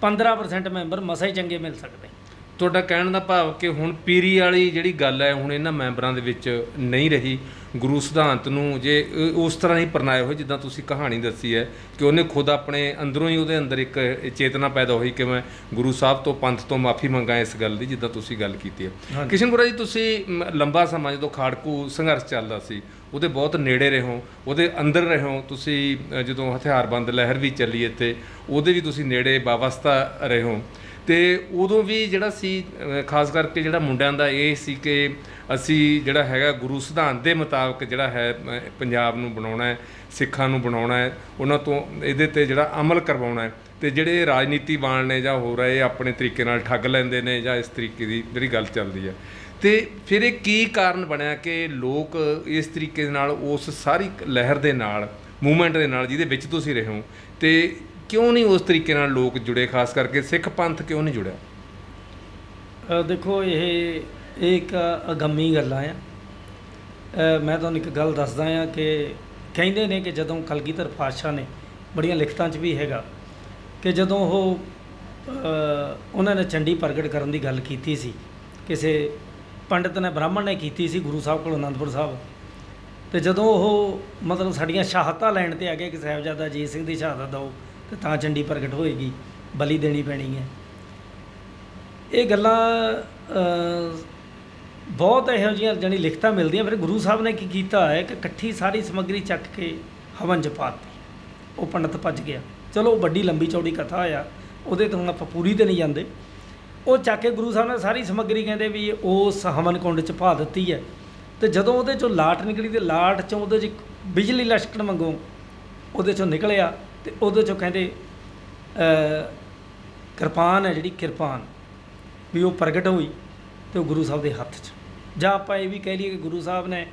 15% ਮੈਂਬਰ ਮਸਾ ਹੀ ਚੰਗੇ ਮਿਲ ਸਕਦੇ ਤੁਹਾਡਾ ਕਹਿਣ ਦਾ ਭਾਵ ਕਿ ਹੁਣ ਪੀਰੀ ਵਾਲੀ ਜਿਹੜੀ ਗੱਲ ਹੈ ਹੁਣ ਇਹਨਾਂ ਮੈਂਬਰਾਂ ਦੇ ਵਿੱਚ ਨਹੀਂ ਰਹੀ। ਗੁਰੂ ਸਿਧਾਂਤ ਨੂੰ ਜੇ ਉਸ ਤਰ੍ਹਾਂ ਹੀ ਪਰਨਾਏ ਹੋਏ ਜਿੱਦਾਂ ਤੁਸੀਂ ਕਹਾਣੀ ਦੱਸੀ ਹੈ ਕਿ ਉਹਨੇ ਖੁਦ ਆਪਣੇ ਅੰਦਰੋਂ ਹੀ ਉਹਦੇ ਅੰਦਰ ਇੱਕ ਚੇਤਨਾ ਪੈਦਾ ਹੋਈ ਕਿ ਮੈਂ ਗੁਰੂ ਸਾਹਿਬ ਤੋਂ ਪੰਥ ਤੋਂ ਮਾਫੀ ਮੰਗਾ ਇਸ ਗੱਲ ਦੀ ਜਿੱਦਾਂ ਤੁਸੀਂ ਗੱਲ ਕੀਤੀ ਹੈ। ਕਿਸ਼ਨ ਗੁਰਾ ਜੀ ਤੁਸੀਂ ਲੰਬਾ ਸਮਾਂ ਜਦੋਂ ਖਾੜਕੂ ਸੰਘਰਸ਼ ਚੱਲਦਾ ਸੀ ਉਹਦੇ ਬਹੁਤ ਨੇੜੇ ਰਹੇ ਹੋ ਉਹਦੇ ਅੰਦਰ ਰਹੇ। ਹੋ ਤੁਸੀਂ ਜਦੋਂ ਹਥਿਆਰਬੰਦ ਲਹਿਰ ਵੀ ਚੱਲੀ ਇੱਥੇ ਉਹਦੇ ਵੀ ਤੁਸੀਂ ਨੇੜੇ ਵਾਵਸਤਾ ਰਹੇ। ਹੋ ਤੇ ਉਦੋਂ ਵੀ ਜਿਹੜਾ ਸੀ ਖਾਸ ਕਰਕੇ ਜਿਹੜਾ ਮੁੰਡਿਆਂ ਦਾ ਇਹ ਸੀ ਕਿ ਅਸੀਂ ਜਿਹੜਾ ਹੈਗਾ ਗੁਰੂ ਸਿਧਾਂਤ ਦੇ ਮੁਤਾਬਕ ਜਿਹੜਾ ਹੈ ਪੰਜਾਬ ਨੂੰ ਬਣਾਉਣਾ ਹੈ, ਸਿੱਖਾਂ ਨੂੰ ਬਣਾਉਣਾ ਹੈ, ਉਹਨਾਂ ਤੋਂ ਇਹਦੇ ਤੇ ਜਿਹੜਾ ਅਮਲ ਕਰਵਾਉਣਾ ਹੈ, ਤੇ ਜਿਹੜੇ ਰਾਜਨੀਤੀਵਾਨ ਨੇ ਜਾਂ ਹੋਰ ਹੈ ਇਹ ਆਪਣੇ ਤਰੀਕੇ ਨਾਲ ਠੱਗ ਲੈਂਦੇ ਨੇ ਜਾਂ ਇਸ ਤਰੀਕੇ ਦੀ ਜਿਹੜੀ ਗੱਲ ਚੱਲਦੀ ਹੈ। ਤੇ ਫਿਰ ਇਹ ਕੀ ਕਾਰਨ ਬਣਿਆ ਕਿ ਲੋਕ ਇਸ ਤਰੀਕੇ ਦੇ ਨਾਲ ਉਸ ਸਾਰੀ ਲਹਿਰ ਦੇ ਨਾਲ, ਮੂਵਮੈਂਟ ਦੇ ਨਾਲ ਜਿਹਦੇ ਵਿੱਚ ਤੁਸੀਂ ਰਹੇ ਹੋ, ਤੇ ਕਿਉਂ ਨਹੀਂ ਉਸ ਤਰੀਕੇ ਨਾਲ ਲੋਕ ਜੁੜੇ, ਖਾਸ ਕਰਕੇ ਸਿੱਖ ਪੰਥ ਕਿਉਂ ਨਹੀਂ ਜੁੜਿਆ? ਦੇਖੋ, ਇਹ ਇਹ ਇੱਕ ਅਗੰਮੀ ਗੱਲਾਂ ਆ। ਮੈਂ ਤੁਹਾਨੂੰ ਇੱਕ ਗੱਲ ਦੱਸਦਾ ਆ ਕਿ ਕਹਿੰਦੇ ਨੇ ਕਿ ਜਦੋਂ ਕਲਗੀਧਰ ਪਾਤਸ਼ਾਹ ਨੇ, ਬੜੀਆਂ ਲਿਖਤਾਂ 'ਚ ਵੀ ਹੈਗਾ ਕਿ ਜਦੋਂ ਉਹ ਉਹਨਾਂ ਨੇ ਚੰਡੀ ਪ੍ਰਗਟ ਕਰਨ ਦੀ ਗੱਲ ਕੀਤੀ ਸੀ, ਕਿਸੇ ਪੰਡਤ ਨੇ, ਬ੍ਰਾਹਮਣ ਨੇ ਕੀਤੀ ਸੀ ਗੁਰੂ ਸਾਹਿਬ ਕੋਲ, ਅਨੰਦਪੁਰ ਸਾਹਿਬ, ਤੇ ਜਦੋਂ ਉਹ ਮਤਲਬ ਸਾਡੀਆਂ ਸ਼ਹਾਦਤਾਂ ਲੈਣ ਤੇ ਆ ਗਏ ਕਿ ਸਾਹਿਬਜ਼ਾਦਾ ਅਜੀਤ ਸਿੰਘ ਦੀ ਸ਼ਹਾਦਤ ਦਿਓ ਤੇ ਤਾਂ ਚੰਡੀ ਪ੍ਰਗਟ ਹੋਏਗੀ, ਬਲੀ ਦੇਣੀ ਪੈਣੀ ਹੈ। ਇਹ ਗੱਲਾਂ ਬਹੁਤ ਇਹੋ ਜਿਹੀਆਂ ਜਾਣੀ ਲਿਖਤਾਂ ਮਿਲਦੀਆਂ, ਫਿਰ ਗੁਰੂ ਸਾਹਿਬ ਨੇ ਕੀ ਕੀਤਾ ਹੈ ਕਿ ਇਕੱਠੀ ਸਾਰੀ ਸਮੱਗਰੀ ਚੱਕ ਕੇ ਹਵਨ ਚ ਪਾਤੀ ਉਹ ਪੰਡਤ ਭੱਜ ਗਿਆ। ਚਲੋ, ਉਹ ਵੱਡੀ ਲੰਬੀ ਚੌੜੀ ਕਥਾ ਆ, ਉਹਦੇ ਤੋਂ ਹੁਣ ਆਪਾਂ ਪੂਰੀ ਤੇ ਨਹੀਂ ਜਾਂਦੇ। ਉਹ ਚੱਕ ਕੇ ਗੁਰੂ ਸਾਹਿਬ ਨੇ ਸਾਰੀ ਸਮੱਗਰੀ ਕਹਿੰਦੇ ਵੀ ਉਸ ਹਵਨ ਕੁੰਡ ਚ ਪਾ ਦਿੱਤੀ ਹੈ। ਤੇ ਜਦੋਂ ਉਹਦੇ ਚੋਂ ਲਾਟ ਨਿਕਲੀ ਤੇ ਲਾਟ ਚੋਂ ਉਹਦੇ ਚ ਇੱਕ ਬਿਜਲੀ ਲਸ਼ਕਣ ਵਾਂਗੂ ਉਹਦੇ ਚੋਂ ਨਿਕਲਿਆ ਤੇ ਉਹਦੇ ਚੋਂ ਕਹਿੰਦੇ ਕਿਰਪਾਨ ਹੈ ਜਿਹੜੀ ਕਿਰਪਾਨ, ਵੀ ਉਹ ਪ੍ਰਗਟ ਹੋਈ ਤੇ ਉਹ ਗੁਰੂ ਸਾਹਿਬ ਦੇ ਹੱਥ 'ਚ। ਜਾਂ ਆਪਾਂ ਇਹ ਵੀ ਕਹਿ ਲਈਏ ਕਿ ਗੁਰੂ ਸਾਹਿਬ ਨੇ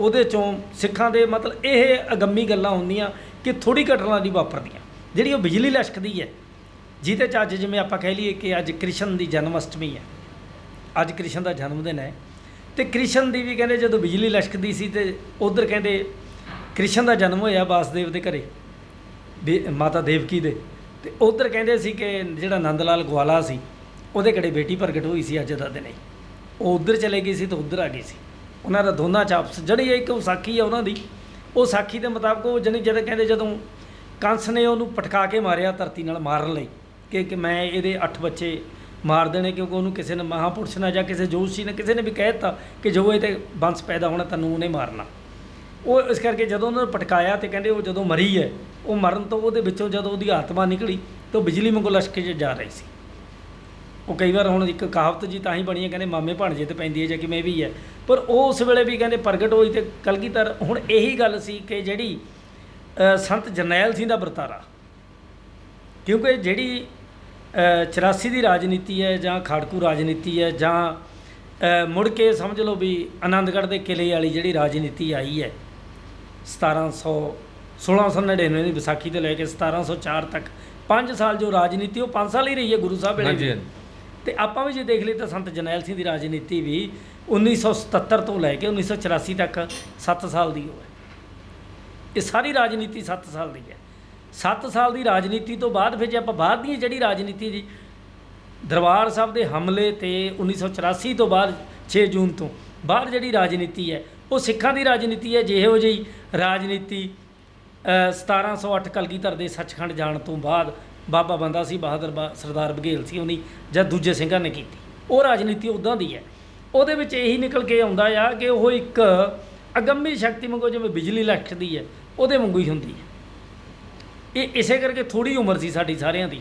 ਉਹਦੇ ਚੋਂ ਸਿੱਖਾਂ ਦੇ ਮਤਲਬ ਇਹ ਅਗੰਮੀ ਗੱਲਾਂ ਹੁੰਦੀਆਂ ਕਿ ਥੋੜੀ ਘਟਨਾ ਦੀ ਵਾਪਰਦੀਆਂ। ਜਿਹੜੀ ਉਹ ਬਿਜਲੀ ਲਸ਼ਕਦੀ ਹੈ, ਜਿਹਦੇ 'ਚ ਅੱਜ ਜਿਵੇਂ ਆਪਾਂ ਕਹਿ ਲਈਏ ਕਿ ਅੱਜ ਕ੍ਰਿਸ਼ਨ ਦੀ ਜਨਮ ਅਸ਼ਟਮੀ ਹੈ। ਅੱਜ ਕ੍ਰਿਸ਼ਨ ਦਾ ਜਨਮ ਦਿਨ ਹੈ ਤੇ ਕ੍ਰਿਸ਼ਨ ਦੀ ਵੀ ਕਹਿੰਦੇ ਜਦੋਂ ਬਿਜਲੀ ਲਸ਼ਕਦੀ ਸੀ ਤੇ ਉਧਰ ਕਹਿੰਦੇ ਕ੍ਰਿਸ਼ਨ ਦਾ ਜਨਮ ਹੋਇਆ ਵਾਸਦੇਵ ਦੇ ਘਰੇ। ਵੀ ਮਾਤਾ ਦੇਵਕੀ ਦੇ। ਤੇ ਉਧਰ ਕਹਿੰਦੇ ਸੀ ਕਿ ਜਿਹੜਾ ਨੰਦ ਲਾਲ ਗਵਾਲਾ ਸੀ, ਉਹਦੇ ਘੜੇ ਬੇਟੀ ਪ੍ਰਗਟ ਹੋਈ ਸੀ ਅੱਜ ਦਾ ਦਿਨ। ਹੀ ਉਹ ਉਧਰ ਚਲੇ ਗਈ ਸੀ ਤੇ ਉਧਰ ਆ ਗਈ ਸੀ। ਉਹਨਾਂ ਦਾ ਦੋਨਾਂ ਚ ਆਪਸ ਜਿਹੜੀ ਇੱਕ ਵਿਸਾਖੀ ਆ ਉਹਨਾਂ ਦੀ, ਉਹ ਸਾਖੀ ਦੇ ਮੁਤਾਬਕ ਉਹ ਜਣੀ ਜਦੋਂ ਕਹਿੰਦੇ ਜਦੋਂ ਕੰਸ ਨੇ ਉਹਨੂੰ ਪਟਕਾ ਕੇ ਮਾਰਿਆ ਧਰਤੀ ਨਾਲ ਮਾਰਨ ਲਈ, ਕਿ ਕਿ ਮੈਂ ਇਹਦੇ 8 ਬੱਚੇ ਮਾਰ ਦੇਣੇ ਕਿਉਂਕਿ ਉਹਨੂੰ ਕਿਸੇ ਨੇ ਮਹਾਪੁਰਸ਼ ਨਾਲ ਜਾਂ ਕਿਸੇ ਜੋਸ਼ੀ ਨੇ ਕਿਸੇ ਨੇ ਵੀ ਕਹਿ ਦਿੱਤਾ ਕਿ ਜੋ ਇਹ ਤੇ ਬੰਸ ਪੈਦਾ ਹੋਣਾ ਤੈਨੂੰ ਉਹਨੇ ਮਾਰਨਾ। ਉਹ ਇਸ ਕਰਕੇ ਜਦੋਂ ਉਹਨਾਂ ਨੂੰ ਪਟਕਾਇਆ ਤੇ ਕਹਿੰਦੇ ਉਹ ਜਦੋਂ ਮਰੀ ਹੈ ਉਹ ਮਰਨ ਤੋਂ ਉਹਦੇ ਵਿੱਚੋਂ ਜਦੋਂ ਉਹਦੀ ਆਤਮਾ ਨਿਕਲੀ ਤਾਂ ਉਹ ਬਿਜਲੀ ਵਾਂਗੂ ਲਸ਼ਕ 'ਚ ਜਾ ਰਹੀ ਸੀ। ਉਹ ਕਈ ਵਾਰ ਹੁਣ ਇੱਕ ਕਹਾਵਤ ਜੀ ਤਾਂ ਹੀ ਬਣੀ ਹੈ ਕਹਿੰਦੇ ਮਾਮੇ ਭਾਣਜੇ ਤੇ ਪੈਂਦੀ ਹੈ ਜਾਂ ਕਿਵੇਂ ਵੀ ਹੈ। ਪਰ ਉਹ ਉਸ ਵੇਲੇ ਵੀ ਕਹਿੰਦੇ ਪ੍ਰਗਟ ਹੋਈ ਤੇ ਕਲਗੀਧਰ ਹੁਣ ਇਹੀ ਗੱਲ ਸੀ ਕਿ ਜਿਹੜੀ ਸੰਤ ਜਰਨੈਲ ਸਿੰਘ ਦਾ ਵਰਤਾਰਾ ਕਿਉਂਕਿ ਜਿਹੜੀ ਅ, 84 ਦੀ ਰਾਜਨੀਤੀ ਹੈ ਜਾਂ ਖਾੜਕੂ ਰਾਜਨੀਤੀ ਹੈ ਜਾਂ ਮੁੜ ਕੇ ਸਮਝ ਲਓ ਵੀ ਆਨੰਦਗੜ੍ਹ ਦੇ ਕਿਲੇ ਵਾਲੀ ਜਿਹੜੀ ਰਾਜਨੀਤੀ ਆਈ ਹੈ 1700 1699 ਦੀ ਵਿਸਾਖੀ ਤੋਂ ਲੈ ਕੇ 1704 ਤੱਕ। 5 ਸਾਲ ਜੋ ਰਾਜਨੀਤੀ ਉਹ 5 ਸਾਲ ਹੀ ਰਹੀ ਹੈ ਗੁਰੂ ਸਾਹਿਬ ਵੇਲੇ ਹਾਂਜੀ ਤੇ ਆਪਾਂ ਵੀ ਜੇ ਦੇਖ ਲਈ ਤਾਂ ਸੰਤ ਜਰਨੈਲ ਸਿੰਘ ਦੀ ਰਾਜਨੀਤੀ ਵੀ 1977 ਤੋਂ ਲੈ ਕੇ 1984 ਤੱਕ 7 ਸਾਲ ਦੀ ਹੋਈ ਇਹ ਸਾਰੀ ਰਾਜਨੀਤੀ 7 ਸਾਲ ਦੀ ਹੈ। 7 ਸਾਲ ਦੀ ਰਾਜਨੀਤੀ ਤੋਂ ਬਾਅਦ ਫਿਰ ਜੇ ਆਪਾਂ ਬਾਅਦ ਦੀ ਜਿਹੜੀ ਰਾਜਨੀਤੀ ਦੀ ਦਰਬਾਰ ਸਾਹਿਬ ਦੇ ਹਮਲੇ ਤੇ 1984 ਤੋਂ ਬਾਅਦ 6 ਜੂਨ ਤੋਂ ਬਾਅਦ ਜਿਹੜੀ ਰਾਜਨੀਤੀ ਹੈ ਉਹ ਸਿੱਖਾਂ ਦੀ ਰਾਜਨੀਤੀ ਹੈ ਜਿਹੋ ਜਿਹੀ ਰਾਜਨੀਤੀ ਅ, 1708 ਕਲਗੀਧਰ ਦੇ ਸੱਚਖੰਡ ਜਾਣ ਤੋਂ ਬਾਅਦ ਬਾਬਾ ਬੰਦਾ ਸੀ ਬਹਾਦਰ ਬਾ- ਸਰਦਾਰ ਬਘੇਲ ਸੀ ਉਹਨੀ ਜਾਂ ਦੂਜੇ ਸਿੰਘਾਂ ਨੇ ਕੀਤੀ। ਉਹ ਰਾਜਨੀਤੀ ਉਦਾਂ ਦੀ ਹੈ। ਉਹਦੇ ਵਿੱਚ ਇਹੀ ਨਿਕਲ ਕੇ ਆਉਂਦਾ ਆ ਕਿ ਉਹ ਇੱਕ ਅਗੰਮੀ ਸ਼ਕਤੀ ਵਾਂਗੂ ਜਿਵੇਂ ਬਿਜਲੀ ਲਟਕਦੀ ਹੈ ਉਹਦੇ ਵਾਂਗੂ ਹੀ ਹੁੰਦੀ ਹੈ। ਇਹ ਇਸੇ ਕਰਕੇ ਥੋੜੀ ਉਮਰ ਸੀ ਸਾਡੀ ਸਾਰਿਆਂ ਦੀ।